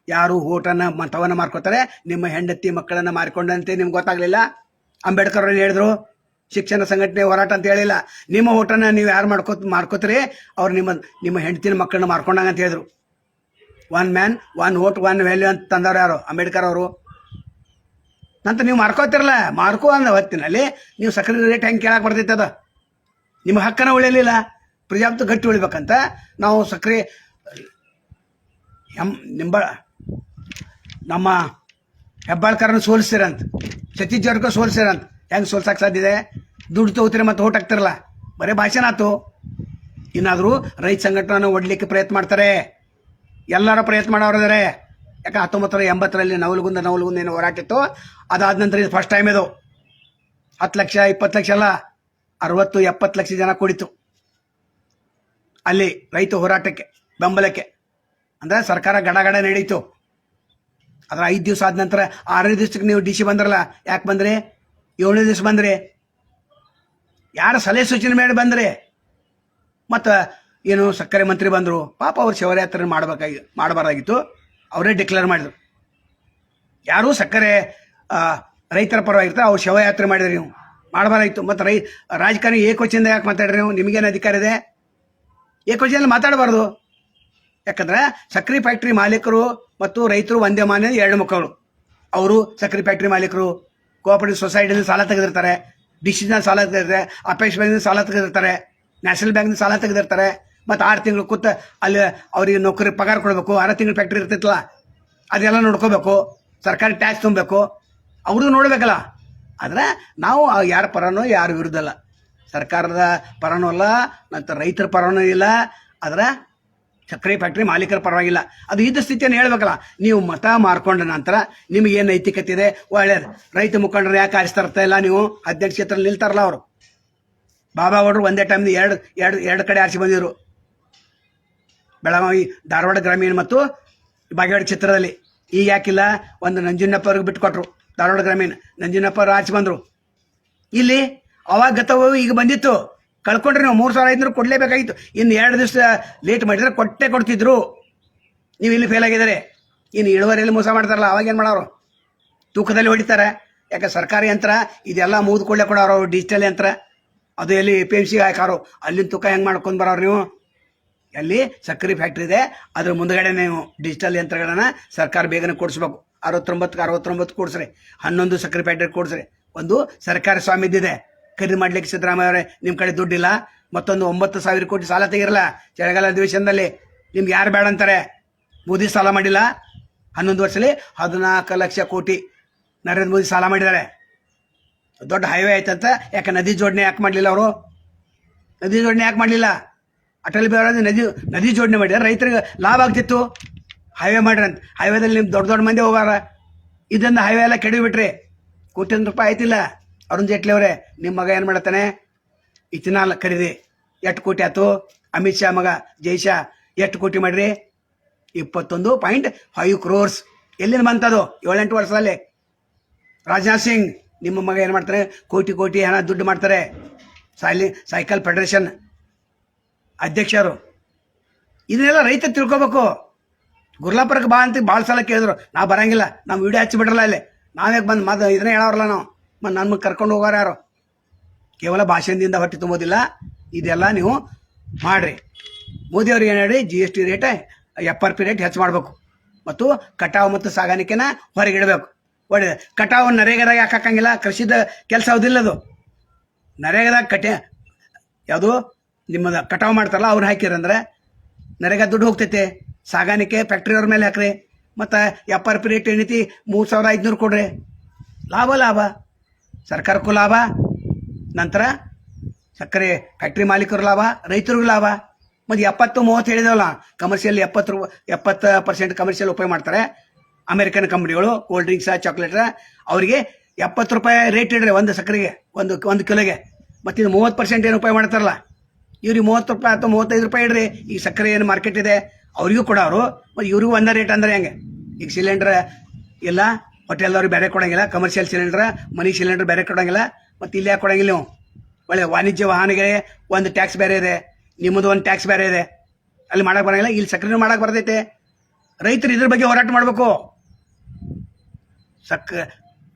ಯಾರು ಊಟನ ಮತವನ್ನ ಮಾರ್ಕೋತಾರೆ, ನಿಮ್ಮ ಹೆಂಡತಿ ಮಕ್ಕಳನ್ನ ಮಾರ್ಕೊಂಡಂತೆ ನಿಮ್ಗೆ ಗೊತ್ತಾಗ್ಲಿಲ್ಲ. ಅಂಬೇಡ್ಕರ್ ಅವ್ರು ಹೇಳಿದ್ರು? ಶಿಕ್ಷಣ ಸಂಘಟನೆ ಹೋರಾಟ ಅಂತ ಹೇಳಿಲ್ಲ. ನಿಮ್ಮ ಊಟನ ನೀವು ಯಾರು ಮಾಡ್ಕೋ ಮಾರ್ಕೋತೀರಿ? ಅವ್ರು ನಿಮ್ಮ ನಿಮ್ಮ ಹೆಂಡತಿನ ಮಕ್ಕಳನ್ನ ಮಾರ್ಕೊಂಡಂಗ ಅಂತ ಹೇಳಿದ್ರು. One man, one vote one value ಅಂತ ತಂದವ್ರು ಯಾರು? ಅಂಬೇಡ್ಕರ್ ಅವರು ನಂತರ ನೀವು ಮಾರ್ಕೋತಿರಲ್ಲ? ಮಾರ್ಕೋ ಅಂದ ಹೊತ್ತಿನಲ್ಲಿ ನೀವು ಸಕ್ಕರೆ ರೇಟ್ ಹೆಂಗೆ ಕೇಳಕ್ಕೆ ಬರ್ತೈತೆ ಅದು? ನಿಮ್ಮ ಹಕ್ಕನ ಉಳಿಯಲಿಲ್ಲ. ಪ್ರಜಾಪ್ತ ಗಟ್ಟಿ ಉಳಿಬೇಕಂತ ನಾವು ಸಕ್ಕರೆ, ಎಂ ನಿಂಬ ನಮ್ಮ ಹೆಬ್ಬಾಳ್ಕರನ್ನು ಸೋಲಿಸ್ತೀರಂತ ಸತೀಶ್ ಜಾರಕಿಹೊಳಿ ಸೋಲಿಸ್ತೀರಂತ. ಹೆಂಗೆ ಸೋಲ್ಸಕ್ಕೆ ಸಾಧ್ಯ ಇದೆ? ದುಡ್ಡು ತಗೋತೀರಿ ಮತ್ತು ಓಟ್ ಹಾಕ್ತಿರಲ್ಲ? ಬರೀ ಭಾಷಣ ಆತು ಇನ್ನಾದರೂ ರೈತ ಸಂಘಟನೆ ಒಡ್ಲಿಕ್ಕೆ ಪ್ರಯತ್ನ ಮಾಡ್ತಾರೆ. ಎಲ್ಲರೂ ಪ್ರಯತ್ನ ಮಾಡೋರಿದ್ದಾರೆ ಯಾಕೆ ಹತ್ತೊಂಬತ್ತರ ಎಂಬತ್ತರಲ್ಲಿ ನವಲಗುಂದ ನವಲಗುಂದ ಏನು ಹೋರಾಟ ಇತ್ತು? ಅದಾದ ನಂತರ ಇದು ಫಸ್ಟ್ ಟೈಮ್ ಇದು. ಹತ್ತು ಲಕ್ಷ, ಇಪ್ಪತ್ತು ಲಕ್ಷ ಅಲ್ಲ, ಅರವತ್ತು, ಎಪ್ಪತ್ತು ಲಕ್ಷ ಜನ ಕುಡಿತು ಅಲ್ಲಿ ರೈತ ಹೋರಾಟಕ್ಕೆ, ಬೆಂಬಲಕ್ಕೆ. ಅಂದರೆ ಸರ್ಕಾರ ಗಡಗಡ ನಡೀತು. ಅದರ ಐದು ದಿವಸ ಆದ ನಂತರ ಆರನೇ ದಿವಸಕ್ಕೆ ನೀವು ಡಿ ಸಿ ಬಂದ್ರಲ್ಲ, ಯಾಕೆ ಬಂದ್ರಿ? ಏಳನೇ ದಿವಸ ಬಂದ್ರಿ. ಯಾರ ಸಲಹೆ ಸೂಚನೆ ಮೇಲೆ ಬಂದ್ರಿ? ಮತ್ತು ಏನು ಸಕ್ಕರೆ ಮಂತ್ರಿ ಬಂದರು, ಪಾಪ ಅವ್ರು ಶಿವರಾತ್ರಿ ಮಾಡಬೇಕಾಗಿ ಮಾಡಬಾರ್ದಾಗಿತ್ತು. ಅವರೇ ಡಿಕ್ಲೇರ್ ಮಾಡಿದ್ರು. ಯಾರೂ ಸಕ್ಕರೆ ರೈತರ ಪರವಾಗಿರ್ತಾರೆ ಅವ್ರು ಶವಯಾತ್ರೆ ಮಾಡಿದ್ರಿ ನೀವು. ಮಾಡಬಾರಾಯಿತು. ಮತ್ತು ರೈ, ರಾಜಕಾರಣಿ ಏಕವಚನದ ಯಾಕೆ ಮಾತಾಡ್ರಿ ನೀವು? ನಿಮಗೇನು ಅಧಿಕಾರ ಇದೆ? ಏಕವಚನದಲ್ಲಿ ಮಾತಾಡಬಾರ್ದು. ಯಾಕಂದ್ರೆ ಸಕ್ಕರೆ ಫ್ಯಾಕ್ಟ್ರಿ ಮಾಲೀಕರು ಮತ್ತು ರೈತರು ಒಂದೇ ಮಾನ್ಯ ಎರಡು ಮಕ್ಕಳು. ಅವರು ಸಕ್ಕರೆ ಫ್ಯಾಕ್ಟ್ರಿ ಮಾಲೀಕರು. ಕೋಆಪರೇಟಿವ್ ಸೊಸೈಟಿಯಿಂದ ಸಾಲ ತೆಗೆದಿರ್ತಾರೆ. ಡಿಸಿನ ಸಾಲ ತೆಗೆದಿರ್ತಾರೆ. ಅಪೇಕ್ಷ ಬ್ಯಾಂಕಿಂದ ಸಾಲ ತೆಗೆದಿರ್ತಾರೆ. ನ್ಯಾಷನಲ್ ಬ್ಯಾಂಕ್ನಿಂದ ಸಾಲ ತೆಗೆದಿರ್ತಾರೆ. ಮತ್ತು ಆರು ತಿಂಗಳು ಕೂತ ಅಲ್ಲಿ ಅವರಿಗೆ ನೌಕರಿ ಪಗಾರ ಕೊಡಬೇಕು, ಆರು ತಿಂಗಳು ಫ್ಯಾಕ್ಟ್ರಿ ಇರ್ತೈತಲ್ಲ, ಅದೆಲ್ಲ ನೋಡ್ಕೋಬೇಕು, ಸರ್ಕಾರಿ ಟ್ಯಾಕ್ಸ್ ತುಂಬಬೇಕು ಅವ್ರದ್ದು ನೋಡಬೇಕಲ್ಲ. ಆದರೆ ನಾವು ಯಾರ ಪರನೋ ಯಾರ ವಿರುದ್ಧ ಅಲ್ಲ. ಸರ್ಕಾರದ ಪರನೂ ಅಲ್ಲ ನಂತರ ರೈತರ ಪರನೂ ಇಲ್ಲ, ಆದರೆ ಸಕ್ಕರೆ ಫ್ಯಾಕ್ಟ್ರಿ ಮಾಲೀಕರ ಪರವಾಗಿಲ್ಲ. ಅದು ಇದ್ದ ಸ್ಥಿತಿಯನ್ನು ಹೇಳ್ಬೇಕಲ್ಲ. ನೀವು ಮತ ಮಾರ್ಕೊಂಡ ನಂತರ ನಿಮಗೆ ಏನು ನೈತಿಕತೆ ಇದೆ? ಒಳ್ಳೇದು. ರೈತ ಮುಖಂಡರು ಯಾಕೆ ಆರಿಸ್ತಾ ಇಲ್ಲ ನೀವು? ಹದಿನೆಂಟು ಕ್ಷೇತ್ರ ನಿಲ್ತಾರಲ್ಲ ಅವರು. ಬಾಬಾ ಅವರು ಒಂದೇ ಟೈಮ್ ಎರಡು ಎರಡು ಎರಡು ಕಡೆ ಆರಿಸಿ ಬಂದಿದ್ರು. ಬೆಳಗಾವಿ, ಧಾರವಾಡ ಗ್ರಾಮೀಣ ಮತ್ತು ಬಾಗೇವಾಡ ಚಿತ್ರದಲ್ಲಿ ಈಗ ಯಾಕಿಲ್ಲ? ಒಂದು ನಂಜುನಪ್ಪ ಅವ್ರಿಗೆ ಬಿಟ್ಟುಕೊಟ್ರು ಧಾರವಾಡ ಗ್ರಾಮೀಣ. ನಂಜುನಪ್ಪ ಅವ್ರು ಆಚೆ ಬಂದರು. ಇಲ್ಲಿ ಅವಾಗ ಗತವು ಈಗ ಬಂದಿತ್ತು. ಕಳ್ಕೊಂಡ್ರೆ ನೀವು ಮೂರು ಸಾವಿರ ಐದುನೂರು ಕೊಡಲೇಬೇಕಾಗಿತ್ತು. ಇನ್ನು ಎರಡು ದಿವಸ ಲೇಟ್ ಮಾಡಿದ್ರೆ ಕೊಟ್ಟೆ ಕೊಡ್ತಿದ್ರು. ನೀವು ಇಲ್ಲಿ ಫೇಲ್ ಆಗಿದ್ದಾರೆ. ಇನ್ನು ಇಳುವರಿಯಲ್ಲಿ ಮೋಸ ಮಾಡ್ತಾರಲ್ಲ, ಅವಾಗ ಏನು ಮಾಡೋರು? ತೂಕದಲ್ಲಿ ಹೊಡಿತಾರೆ. ಯಾಕೆ ಸರ್ಕಾರಿ ಯಂತ್ರ, ಇದೆಲ್ಲ ಮುಗಿದುಕೊಳ್ಳೆ ಕೊಡೋರು ಡಿಜಿಟಲ್ ಯಂತ್ರ. ಅದು ಎಲ್ಲಿ ಪಿ ಎಂ ಸಿ ಹಾಕಾರು. ಅಲ್ಲಿನ ತೂಕ ಹೆಂಗೆ ಮಾಡ್ಕೊಂಡು ಬರೋರು ನೀವು? ಎಲ್ಲಿ ಸಕ್ಕರೆ ಫ್ಯಾಕ್ಟ್ರಿ ಇದೆ. ಅದ್ರ ಮುಂದಗಡೆ ನೀವು ಡಿಜಿಟಲ್ ಯಂತ್ರಗಳನ್ನ ಸರ್ಕಾರ ಬೇಗನೆ ಕೊಡಿಸ್ಬೇಕು. ಅರವತ್ತೊಂಬತ್ತು ಅರವತ್ತೊಂಬತ್ತು ಕೊಡ್ಸ್ರಿ. ಹನ್ನೊಂದು ಸಕ್ಕರೆ ಫ್ಯಾಕ್ಟ್ರಿ ಕೊಡಿಸ್ರಿ. ಒಂದು ಸರ್ಕಾರಿ ಇದೆ ಖರೀದಿ ಮಾಡ್ಲಿಕ್ಕೆ ಸಿದ್ದರಾಮಯ್ಯ ಅವರೇ ನಿಮ್ಮ ಕಡೆ ದುಡ್ಡಿಲ್ಲ. ಮತ್ತೊಂದು ಒಂಬತ್ತು ಸಾವಿರ ಕೋಟಿ ಸಾಲ ತೆಗಿರಲ್ಲ ಚಳಿಗಾಲ ಅಧಿವೇಶನದಲ್ಲಿ. ನಿಮ್ಗೆ ಯಾರು ಬೇಡ ಅಂತಾರೆ? ಮೋದಿ ಸಾಲ ಮಾಡಿಲ್ಲ. ಹನ್ನೊಂದು ವರ್ಷದಲ್ಲಿ ಹದಿನಾಲ್ಕು ಲಕ್ಷ ಕೋಟಿ ನರೇಂದ್ರ ಮೋದಿ ಸಾಲ ಮಾಡಿದ್ದಾರೆ. ದೊಡ್ಡ ಹೈವೇ ಆಯ್ತಂತ. ಯಾಕೆ ನದಿ ಜೋಡಣೆ ಯಾಕೆ ಮಾಡಲಿಲ್ಲ ಅವರು? ನದಿ ಜೋಡಣೆ ಯಾಕೆ ಮಾಡಲಿಲ್ಲ? ಅಟಲ್ ಬಿಹಾರಿ ನದಿ ನದಿ ಜೋಡಣೆ ಮಾಡಿದ್ರೆ. ರೈತರಿಗೆ ಲಾಭ ಆಗ್ತಿತ್ತು. ಹೈವೇ ಮಾಡ್ರಿ ಅಂತ ಹೈವೇದಲ್ಲಿ ನಿಮ್ಮ ದೊಡ್ಡ ದೊಡ್ಡ ಮಂದಿ ಹೋಗಾರ. ಇದನ್ನ ಹೈವೇ ಎಲ್ಲ ಕೆಡಿಬಿಟ್ರಿ ಬಿಟ್ರಿ ಕೋಟ್ಯಂತರ ರೂಪಾಯಿ ಆಯ್ತಿಲ್ಲ. ಅರುಣ್ ಜೇಟ್ಲಿ ಅವರೇ ನಿಮ್ಮ ಮಗ ಏನು ಮಾಡತ್ತಾನೆ ಇಥಿನಾಲ್ ಖರೀದಿ. ಎಷ್ಟು ಕೋಟಿ ಆಯ್ತು? ಅಮಿತ್ ಶಾ ಮಗ, ಜೈ ಶಾ, ಎಷ್ಟು ಕೋಟಿ ಮಾಡ್ರಿ? ಇಪ್ಪತ್ತೊಂದು ಪಾಯಿಂಟ್ ಫೈವ್ ಕ್ರೋರ್ಸ್ ಎಲ್ಲಿಂದ ಬಂತದು? ಏಳೆಂಟು ವರ್ಷದಲ್ಲಿ. ರಾಜನಾಥ್ ಸಿಂಗ್, ನಿಮ್ಮ ಮಗ ಏನು ಮಾಡ್ತಾರೆ? ಕೋಟಿ ಕೋಟಿ ಹಣ ದುಡ್ಡು ಮಾಡ್ತಾರೆ. ಸೈಲಿ ಸೈಕಲ್ ಫೆಡರೇಷನ್ ಅಧ್ಯಕ್ಷರು ಇದನ್ನೆಲ್ಲ ರೈತ ತಿಳ್ಕೊಬೇಕು. ಗುರ್ಲಾಪುರಕ್ಕೆ ಬಾ ಅಂತ ಭಾಳ ಸಲ ಕೇಳಿದ್ರು. ನಾವು ಬರಂಗಿಲ್ಲ. ನಾವು ವಿಡಿಯೋ ಹಚ್ಚಿ ಬಿಡ್ರಲ್ಲ ಇಲ್ಲಿ. ನಾವೇ ಬಂದು ಮದ ಇದನ್ನೇ ಹೇಳೋರಲ್ಲ ನಾವು. ಮತ್ತು ನನ್ನ ಕರ್ಕೊಂಡು ಹೋಗೋರು ಯಾರು? ಕೇವಲ ಭಾಷಣದಿಂದ ಹೊಟ್ಟೆ ತುಂಬೋದಿಲ್ಲ. ಇದೆಲ್ಲ ನೀವು ಮಾಡಿರಿ. ಮೋದಿ ಅವ್ರಿಗೆ ಏನು ಹೇಳಿ G S T rate F R P rate ಹೆಚ್ಚು ಮಾಡಬೇಕು. ಮತ್ತು ಕಟಾವು ಮತ್ತು ಸಾಗಾಣಿಕೆನ ಹೊರಗಿಡಬೇಕು ಒಳ್ಳೆ ಕಟಾವು ನರೇಗಾದಾಗ ಯಾಕೆ ಹಾಕಂಗಿಲ್ಲ? ಕೃಷಿದ ಕೆಲಸ ಅದು. ನರೇಗಾದಾಗ ಕಟೆ ಯಾವುದು? ನಿಮ್ಮದ ಕಟಾವು ಮಾಡ್ತಾರಲ್ಲ, ಅವ್ರು ಹಾಕಿರಂದ್ರೆ ನರೇಗಾ ದುಡ್ಡು ಹೋಗ್ತೈತೆ. ಸಾಗಾಣಿಕೆ ಫ್ಯಾಕ್ಟ್ರಿಯವ್ರ ಮೇಲೆ ಹಾಕ್ರಿ. ಮತ್ತು ಎಫ್ ಆರ್ ರೇಟ್ ಏನೈತಿ? ಮೂರು ಸಾವಿರ ಐದುನೂರು ಕೊಡ್ರಿ. ಲಾಭ ಲಾಭ. ಸರ್ಕಾರಕ್ಕೂ ಲಾಭ. ನಂತರ ಸಕ್ಕರೆ ಫ್ಯಾಕ್ಟ್ರಿ ಮಾಲೀಕರು ಲಾಭ, ರೈತರಿಗೂ ಲಾಭ. ಮತ್ತು ಎಪ್ಪತ್ತು, ಮೂವತ್ತು ಹೇಳಿದವಲ್ಲ ಕಮರ್ಷಿಯಲ್ ಎಪ್ಪತ್ತು ರೂ, ಎಪ್ಪತ್ತು ಪರ್ಸೆಂಟ್ ಕಮರ್ಷಿಯಲ್ ಉಪಯೋಗ ಮಾಡ್ತಾರೆ. ಅಮೆರಿಕನ್ ಕಂಪ್ನಿಗಳು ಕೋಲ್ಡ್ ಡ್ರಿಂಕ್ಸ ಚಾಕ್ಲೇಟ್ರ ಅವರಿಗೆ ಎಪ್ಪತ್ತು ರೂಪಾಯಿ ರೇಟ್ ಇಡ್ರಿ ಒಂದು ಸಕ್ಕರೆಗೆ, ಒಂದು ಒಂದು ಕಿಲೋಗೆ. ಮತ್ತು ಇದು ಮೂವತ್ತು ಪರ್ಸೆಂಟ್ ಏನು ಉಪಯೋಗ ಮಾಡ್ತಾರಲ್ಲ? ಇವ್ರಿಗೆ ಮೂವತ್ತು ರೂಪಾಯಿ ಅಥವಾ ಮೂವತ್ತೈದು ರೂಪಾಯಿ ಇಡ್ರಿ. ಈಗ ಸಕ್ಕರೆ ಏನು ಮಾರ್ಕೆಟ್ ಇದೆ, ಅವರಿಗೂ ಕೊಡೋರು. ಮತ್ತು ಇವ್ರಿಗೂ ಒಂದೇ ರೇಟ್ ಅಂದರೆ ಹೆಂಗೆ? ಈಗ ಸಿಲಿಂಡ್ರ್ ಇಲ್ಲ ಹೋಟೆಲ್ದವ್ರಿಗೆ ಬೇರೆ ಕೊಡೋಂಗಿಲ್ಲ ಕಮರ್ಷಿಯಲ್ ಸಿಲಿಂಡ್ರ್ ಮನಿ ಸಿಲಿಂಡ್ರ್ ಬೇರೆ ಕೊಡೋಂಗಿಲ್ಲ, ಮತ್ತು ಇಲ್ಲಿ ಯಾಕೆ ಕೊಡಂಗಿಲ್ಲ ನೀವು? ಒಳ್ಳೆ ವಾಣಿಜ್ಯ ವಾಹನಗಳಿಗೆ ಒಂದು ಟ್ಯಾಕ್ಸ್ ಬೇರೆ ಇದೆ, ನಿಮ್ಮದು ಒಂದು ಟ್ಯಾಕ್ಸ್ ಬೇರೆ ಇದೆ. ಅಲ್ಲಿ ಮಾಡೋಕೆ ಬರಂಗಿಲ್ಲ, ಇಲ್ಲಿ ಸಕ್ಕರೆ ಮಾಡೋಕೆ ಬರ್ತೈತೆ. ರೈತರು ಇದ್ರ ಬಗ್ಗೆ ಹೋರಾಟ ಮಾಡಬೇಕು. ಸಕ್ಕ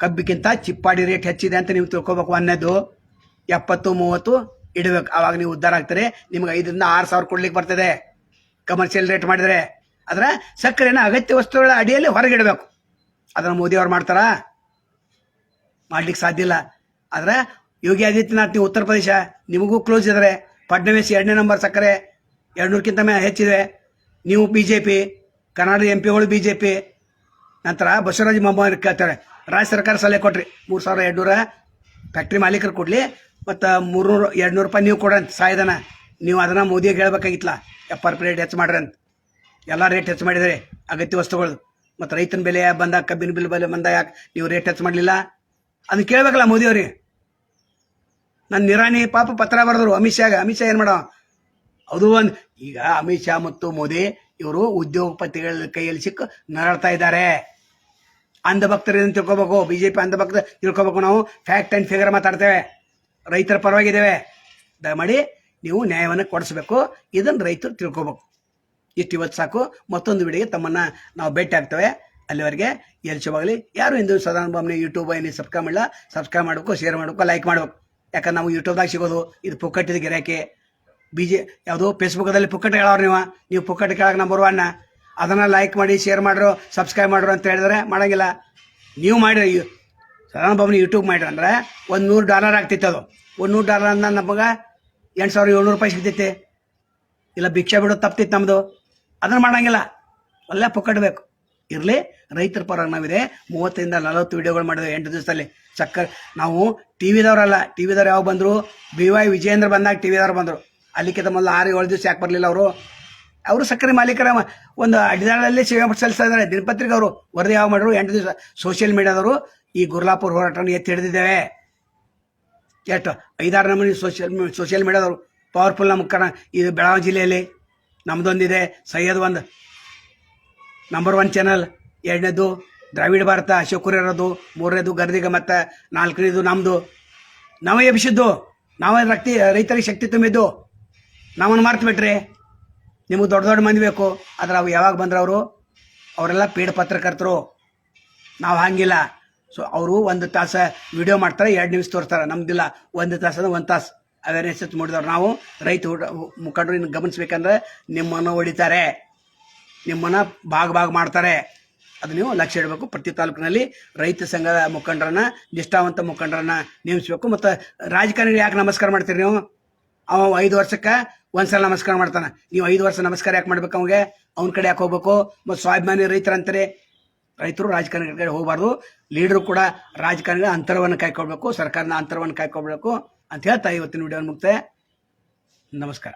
ಕಬ್ಬಿಗಿಂತ ಚಿಪ್ಪಾಡಿ ರೇಟ್ ಹೆಚ್ಚಿದೆ ಅಂತ ನೀವು ತಿಳ್ಕೊಬೇಕು ಅನ್ನೋದು. ಎಪ್ಪತ್ತು, ಮೂವತ್ತು ಇಡಬೇಕು. ಆವಾಗ ನೀವು ಉದ್ಧಾರ ಆಗ್ತಾರೆ. ನಿಮ್ಗೆ ಐದರಿಂದ ಆರು ಸಾವಿರ ಕೊಡ್ಲಿಕ್ಕೆ ಬರ್ತದೆ. ಕಮರ್ಷಿಯಲ್ ರೇಟ್ ಮಾಡಿದರೆ. ಅದರ ಸಕ್ಕರೆನ ಅಗತ್ಯ ವಸ್ತುಗಳ ಅಡಿಯಲ್ಲಿ ಹೊರಗಿಡಬೇಕು ಅದನ್ನು ಮೋದಿ ಅವ್ರು ಮಾಡ್ತಾರಾ? ಮಾಡ್ಲಿಕ್ಕೆ ಸಾಧ್ಯ ಇಲ್ಲ. ಆದ್ರೆ ಯೋಗಿ ಆದಿತ್ಯನಾಥ್, ನೀವು ಉತ್ತರ ಪ್ರದೇಶ, ನಿಮಗೂ ಕ್ಲೋಸ್ ಇದ್ದಾರೆ ಫಡ್ನವೀಸ್ ಎರಡನೇ ನಂಬರ್ ಸಕ್ಕರೆ ಎರಡ್ನೂರಕ್ಕಿಂತ ಮೇಲೆ ಹೆಚ್ಚಿದೆ. ನೀವು B J P Karnataka M ಪಿಗಳು B J P ನಂತರ ಬಸವರಾಜ ಮೊಮ್ಮ ಕೇಳ್ತಾರೆ. ರಾಜ್ಯ ಸರ್ಕಾರ ಸಲಹೆ ಕೊಟ್ರಿ. ಮೂರು ಸಾವಿರ ಎರಡುನೂರ ಫ್ಯಾಕ್ಟ್ರಿ ಮಾಲೀಕರು ಕೊಡಲಿ. ಮತ್ತು ಮೂರ್ನೂರು, ಎರಡುನೂರು ರೂಪಾಯಿ ನೀವು ಕೊಡಂತ ಸಾಯ್ದನ. ನೀವು ಅದನ್ನು ಮೋದಿಗೆ ಹೇಳ್ಬೇಕಾಗಿತ್ತಲ್ಲ ಎಪ್ಪರ್ ಪಿ ರೇಟ್ ಹೆಚ್ಚು ಮಾಡ್ರಂತ ಎಲ್ಲ ರೇಟ್ ಹೆಚ್ಚು ಮಾಡಿದರೆ ಅಗತ್ಯ ವಸ್ತುಗಳು. ಮತ್ತು ರೈತನ ಬೆಲೆ ಬಂದಾಗ ಕಬ್ಬಿನ ಬಿಲ್ ಬೆಲೆ ಬಂದ ಯಾಕೆ ನೀವು ರೇಟ್ ಹೆಚ್ಚು ಮಾಡಲಿಲ್ಲ? ಅದನ್ನ ಕೇಳಬೇಕಲ್ಲ ಮೋದಿ ಅವ್ರಿಗೆ. ನನ್ನ ನಿರಾಣಿ ಪಾಪ ಪತ್ರ ಬರೆದ್ರು ಅಮಿತ್ ಶಾಗ ಅಮಿತ್ ಶಾ ಏನು ಮಾಡೋ? ಅದು ಒಂದು, ಈಗ ಅಮಿತ್ ಶಾ ಮತ್ತು ಮೋದಿ ಇವರು ಉದ್ಯೋಗಪತಿಗಳ ಕೈಯಲ್ಲಿ ಸಿಕ್ಕು ನರಳ್ತಾ ಇದ್ದಾರೆ. ಅಂಧಭಕ್ತರಿಂದ ತಿಳ್ಕೊಬೇಕು? ಬಿ ಜೆ ಪಿ ಅಂಧಭಕ್ತ ತಿಳ್ಕೊಬೇಕು ನಾವು. ಫ್ಯಾಕ್ಟ್ ಆ್ಯಂಡ್ ಫಿಗರ್ ಮಾತಾಡ್ತೇವೆ. ರೈತರ ಪರವಾಗಿದ್ದೇವೆ. ದಯಮಾಡಿ ನೀವು ನ್ಯಾಯವನ್ನು ಕೊಡಿಸ್ಬೇಕು. ಇದನ್ನು ರೈತರು ತಿಳ್ಕೊಬೇಕು. ಇಷ್ಟು ಇವತ್ತು ಸಾಕು. ಮತ್ತೊಂದು ವಿಡಿಯೋಗೆ ತಮ್ಮನ್ನು ನಾವು ಭೇಟಿ ಆಗ್ತೇವೆ. ಅಲ್ಲಿವರೆಗೆ ಎಲ್ಲಿ ಯಾರು ಇಂದು ಸದಾನಂದ ಭಾವನೆ ಯೂಟ್ಯೂಬ್ ಏನು ಸಬ್ಸ್ಕ್ರೈಬ್ ಮಾಡಿಲ್ಲ ಸಬ್ಸ್ಕ್ರೈಬ್ ಮಾಡಬೇಕು ಶೇರ್ ಮಾಡಬೇಕು ಲೈಕ್ ಮಾಡಬೇಕು. ಯಾಕಂದ್ರೆ ನಾವು ಯೂಟ್ಯೂಬ್ದಾಗ ಸಿಗೋದು, ಇದು ಪುಕ್ಕಟ್ಟಿದ ಗಿರಾಕಿ. ಬಿ ಜೆ ಯಾವುದೋ ಫೇಸ್ಬುಕ್ದಲ್ಲಿ ಪುಕ್ಕಟ್ಟು ಹೇಳೋರು ನೀವು. ನೀವು ಪುಕ್ಕಟ್ಟು ಕೇಳಕ್ಕೆ ನಂಬರ್ ಒನ್ ಅದನ್ನು ಲೈಕ್ ಮಾಡಿ ಶೇರ್ ಮಾಡ್ರು ಸಬ್ಸ್ಕ್ರೈಬ್ ಮಾಡ್ರು ಅಂತ ಹೇಳಿದ್ರೆ ಮಾಡೋಂಗಿಲ್ಲ. ನೀವು ಮಾಡಿರಿ. ಸದಾನ ಭಾವನೆ ಯೂಟ್ಯೂಬ್ ಮಾಡಿರಿ ಅಂದ್ರೆ ಒಂದು ನೂರು ಡಾಲರ್ ಆಗ್ತಿತ್ತು ಅದು. ಒಂದು ಅಂದ್ರೆ ನಮಗೆ ಎಂಟು ಸಾವಿರ ಏಳ್ನೂರು ರೂಪಾಯಿ ಸಿಗ್ತೈತೆ. ಇಲ್ಲ, ಭಿಕ್ಷೆ ಬಿಡೋದು ತಪ್ತಿತ್ತು ನಮ್ಮದು ಅದನ್ನು ಮಾಡಂಗಿಲ್ಲ. ಒಳ್ಳೆ ಪುಕ್ಕಡ್ಬೇಕು ಇರಲಿ, ರೈತರ ಪರ ನಾವಿದೆ. ಮೂವತ್ತರಿಂದ ನಲವತ್ತು ವಿಡಿಯೋಗಳು ಮಾಡಿದ್ವಿ ಎಂಟು ದಿವಸದಲ್ಲಿ. ಚಕ್ಕರ್ ನಾವು ಟಿ ವಿದವರಲ್ಲ ಟಿ ವಿದವ್ರು ಯಾವ ಬಂದರು? ಬಿ ವೈ ವಿಜಯೇಂದ್ರ ಬಂದಾಗ ಟಿ ವಿದವ್ರು ಬಂದರು. ಅಲ್ಲಿಕ್ಕಿಂತ ಮೊದಲು ಆರು ಏಳು ದಿವಸ ಯಾಕೆ ಬರಲಿಲ್ಲ ಅವರು? ಅವರು ಸಕ್ಕರೆ ಮಾಲೀಕರ ಒಂದು ಅಡಿದಾಳಲ್ಲಿ ಸೇವೆ ಸಲ್ಲಿಸ್ತಾ ಇದ್ದಾರೆ. ದಿನಪತ್ರಿಕೆ ಅವರು ವರದಿ ಯಾವ ಮಾಡಿದ್ರು? ಎಂಟು ದಿವಸ. ಸೋಷಿಯಲ್ ಮೀಡಿಯಾದವರು ಈ ಗುರ್ಲಾಪುರ ಹೋರಾಟವನ್ನು ಎತ್ತಿ ಹಿಡಿದಿದ್ದೇವೆ. ಎಷ್ಟು? ಐದಾರು ನಮೂನಿ ಸೋಷಿಯಲ್ ಸೋಷಿಯಲ್ ಮೀಡಿಯಾದವರು ಪವರ್ಫುಲ್ ನಮ್ಮ ಕಣ. ಇದು ಬೆಳಗಾವಿ ಜಿಲ್ಲೆಯಲ್ಲಿ ನಮ್ಮದೊಂದಿದೆ ಸೈಯದ್ ಒಂದು ನಂಬರ್ ಒನ್ ಚಾನಲ್ ಎರಡನೇದು ದ್ರಾವಿಡ ಭಾರತ, ಅಶೋಕ್ ಇರೋದು ಮೂರನೇದು ಗರ್ದಿಗ ಮತ್ತು ನಾಲ್ಕನೇದು ನಮ್ಮದು ನಾವೇ ಎಬ್ಬಿಸಿದ್ದು. ನಾವೇ ರಕ್ತಿ, ರೈತರಿಗೆ ಶಕ್ತಿ ತುಂಬಿದ್ದು. ನಾವನ್ನು ಮಾರ್ತು ಬಿಟ್ರಿ ನಿಮಗೆ ದೊಡ್ಡ ದೊಡ್ಡ ಮಂದಿ ಬೇಕು. ಆದ್ರೆ ಅವು ಯಾವಾಗ ಬಂದ್ರೆ ಅವರು ಅವರೆಲ್ಲ ಪೀಡ ಪತ್ರಕರ್ತರು. ನಾವು ಹಂಗಿಲ್ಲ. ಸೊ ಅವರು ಒಂದು ತಾಸು ವಿಡಿಯೋ ಮಾಡ್ತಾರೆ, ಎರಡು ನಿಮಿಷ ತೋರಿಸ್ತಾರೆ. ನಮ್ದಿಲ್ಲ, ಒಂದು ತಾಸ ಒಂದು ತಾಸು ಅವೇರ್ನೆಸ್ ಮಾಡಿದವ್ರು ನಾವು. ರೈತ ಮುಖಂಡರು ಇನ್ನು ಗಮನಿಸ್ಬೇಕಂದ್ರೆ ನಿಮ್ಮನ್ನು ಹೊಡಿತಾರೆ. ನಿಮ್ಮನ್ನು ಭಾಗ ಭಾಗ ಮಾಡ್ತಾರೆ. ಅದು ನೀವು ಲಕ್ಷ್ಯ ಇಡಬೇಕು. ಪ್ರತಿ ತಾಲೂಕಿನಲ್ಲಿ ರೈತ ಸಂಘದ ಮುಖಂಡರನ್ನ, ನಿಷ್ಠಾವಂತ ಮುಖಂಡರನ್ನ ನೇಮಿಸಬೇಕು. ಮತ್ತು ರಾಜಕಾರಣಿ ಯಾಕೆ ನಮಸ್ಕಾರ ಮಾಡ್ತೀರಿ ನೀವು? ಅವ ಐದು ವರ್ಷಕ್ಕೆ ಒಂದ್ಸಲ ನಮಸ್ಕಾರ ಮಾಡ್ತಾನೆ. ನೀವು ಐದು ವರ್ಷ ನಮಸ್ಕಾರ ಯಾಕೆ ಮಾಡ್ಬೇಕು ಅವ್ಗೆ ಅವ್ನ ಕಡೆ ಯಾಕೆ ಹೋಗ್ಬೇಕು? ಮತ್ತು ಸ್ವಾಭಿಮಾನಿ ರೈತರಂತಾರೆ ರೈತರು ರಾಜಕಾರಣಿಗಳಿಗೆ ಹೋಗಬಾರ್ದು. ಲೀಡರು ಕೂಡ ರಾಜಕಾರಣಿಗಳ ಅಂತರವನ್ನು ಕಾಯ್ಕೊಳ್ಬೇಕು, ಸರ್ಕಾರದ ಅಂತರವನ್ನು ಕಾಯ್ಕೊಳ್ಬೇಕು ಅಂತ ಹೇಳ್ತಾ ಇವತ್ತಿನ ವಿಡಿಯೋ ಮುಕ್ತಾಯ ನಮಸ್ಕಾರ.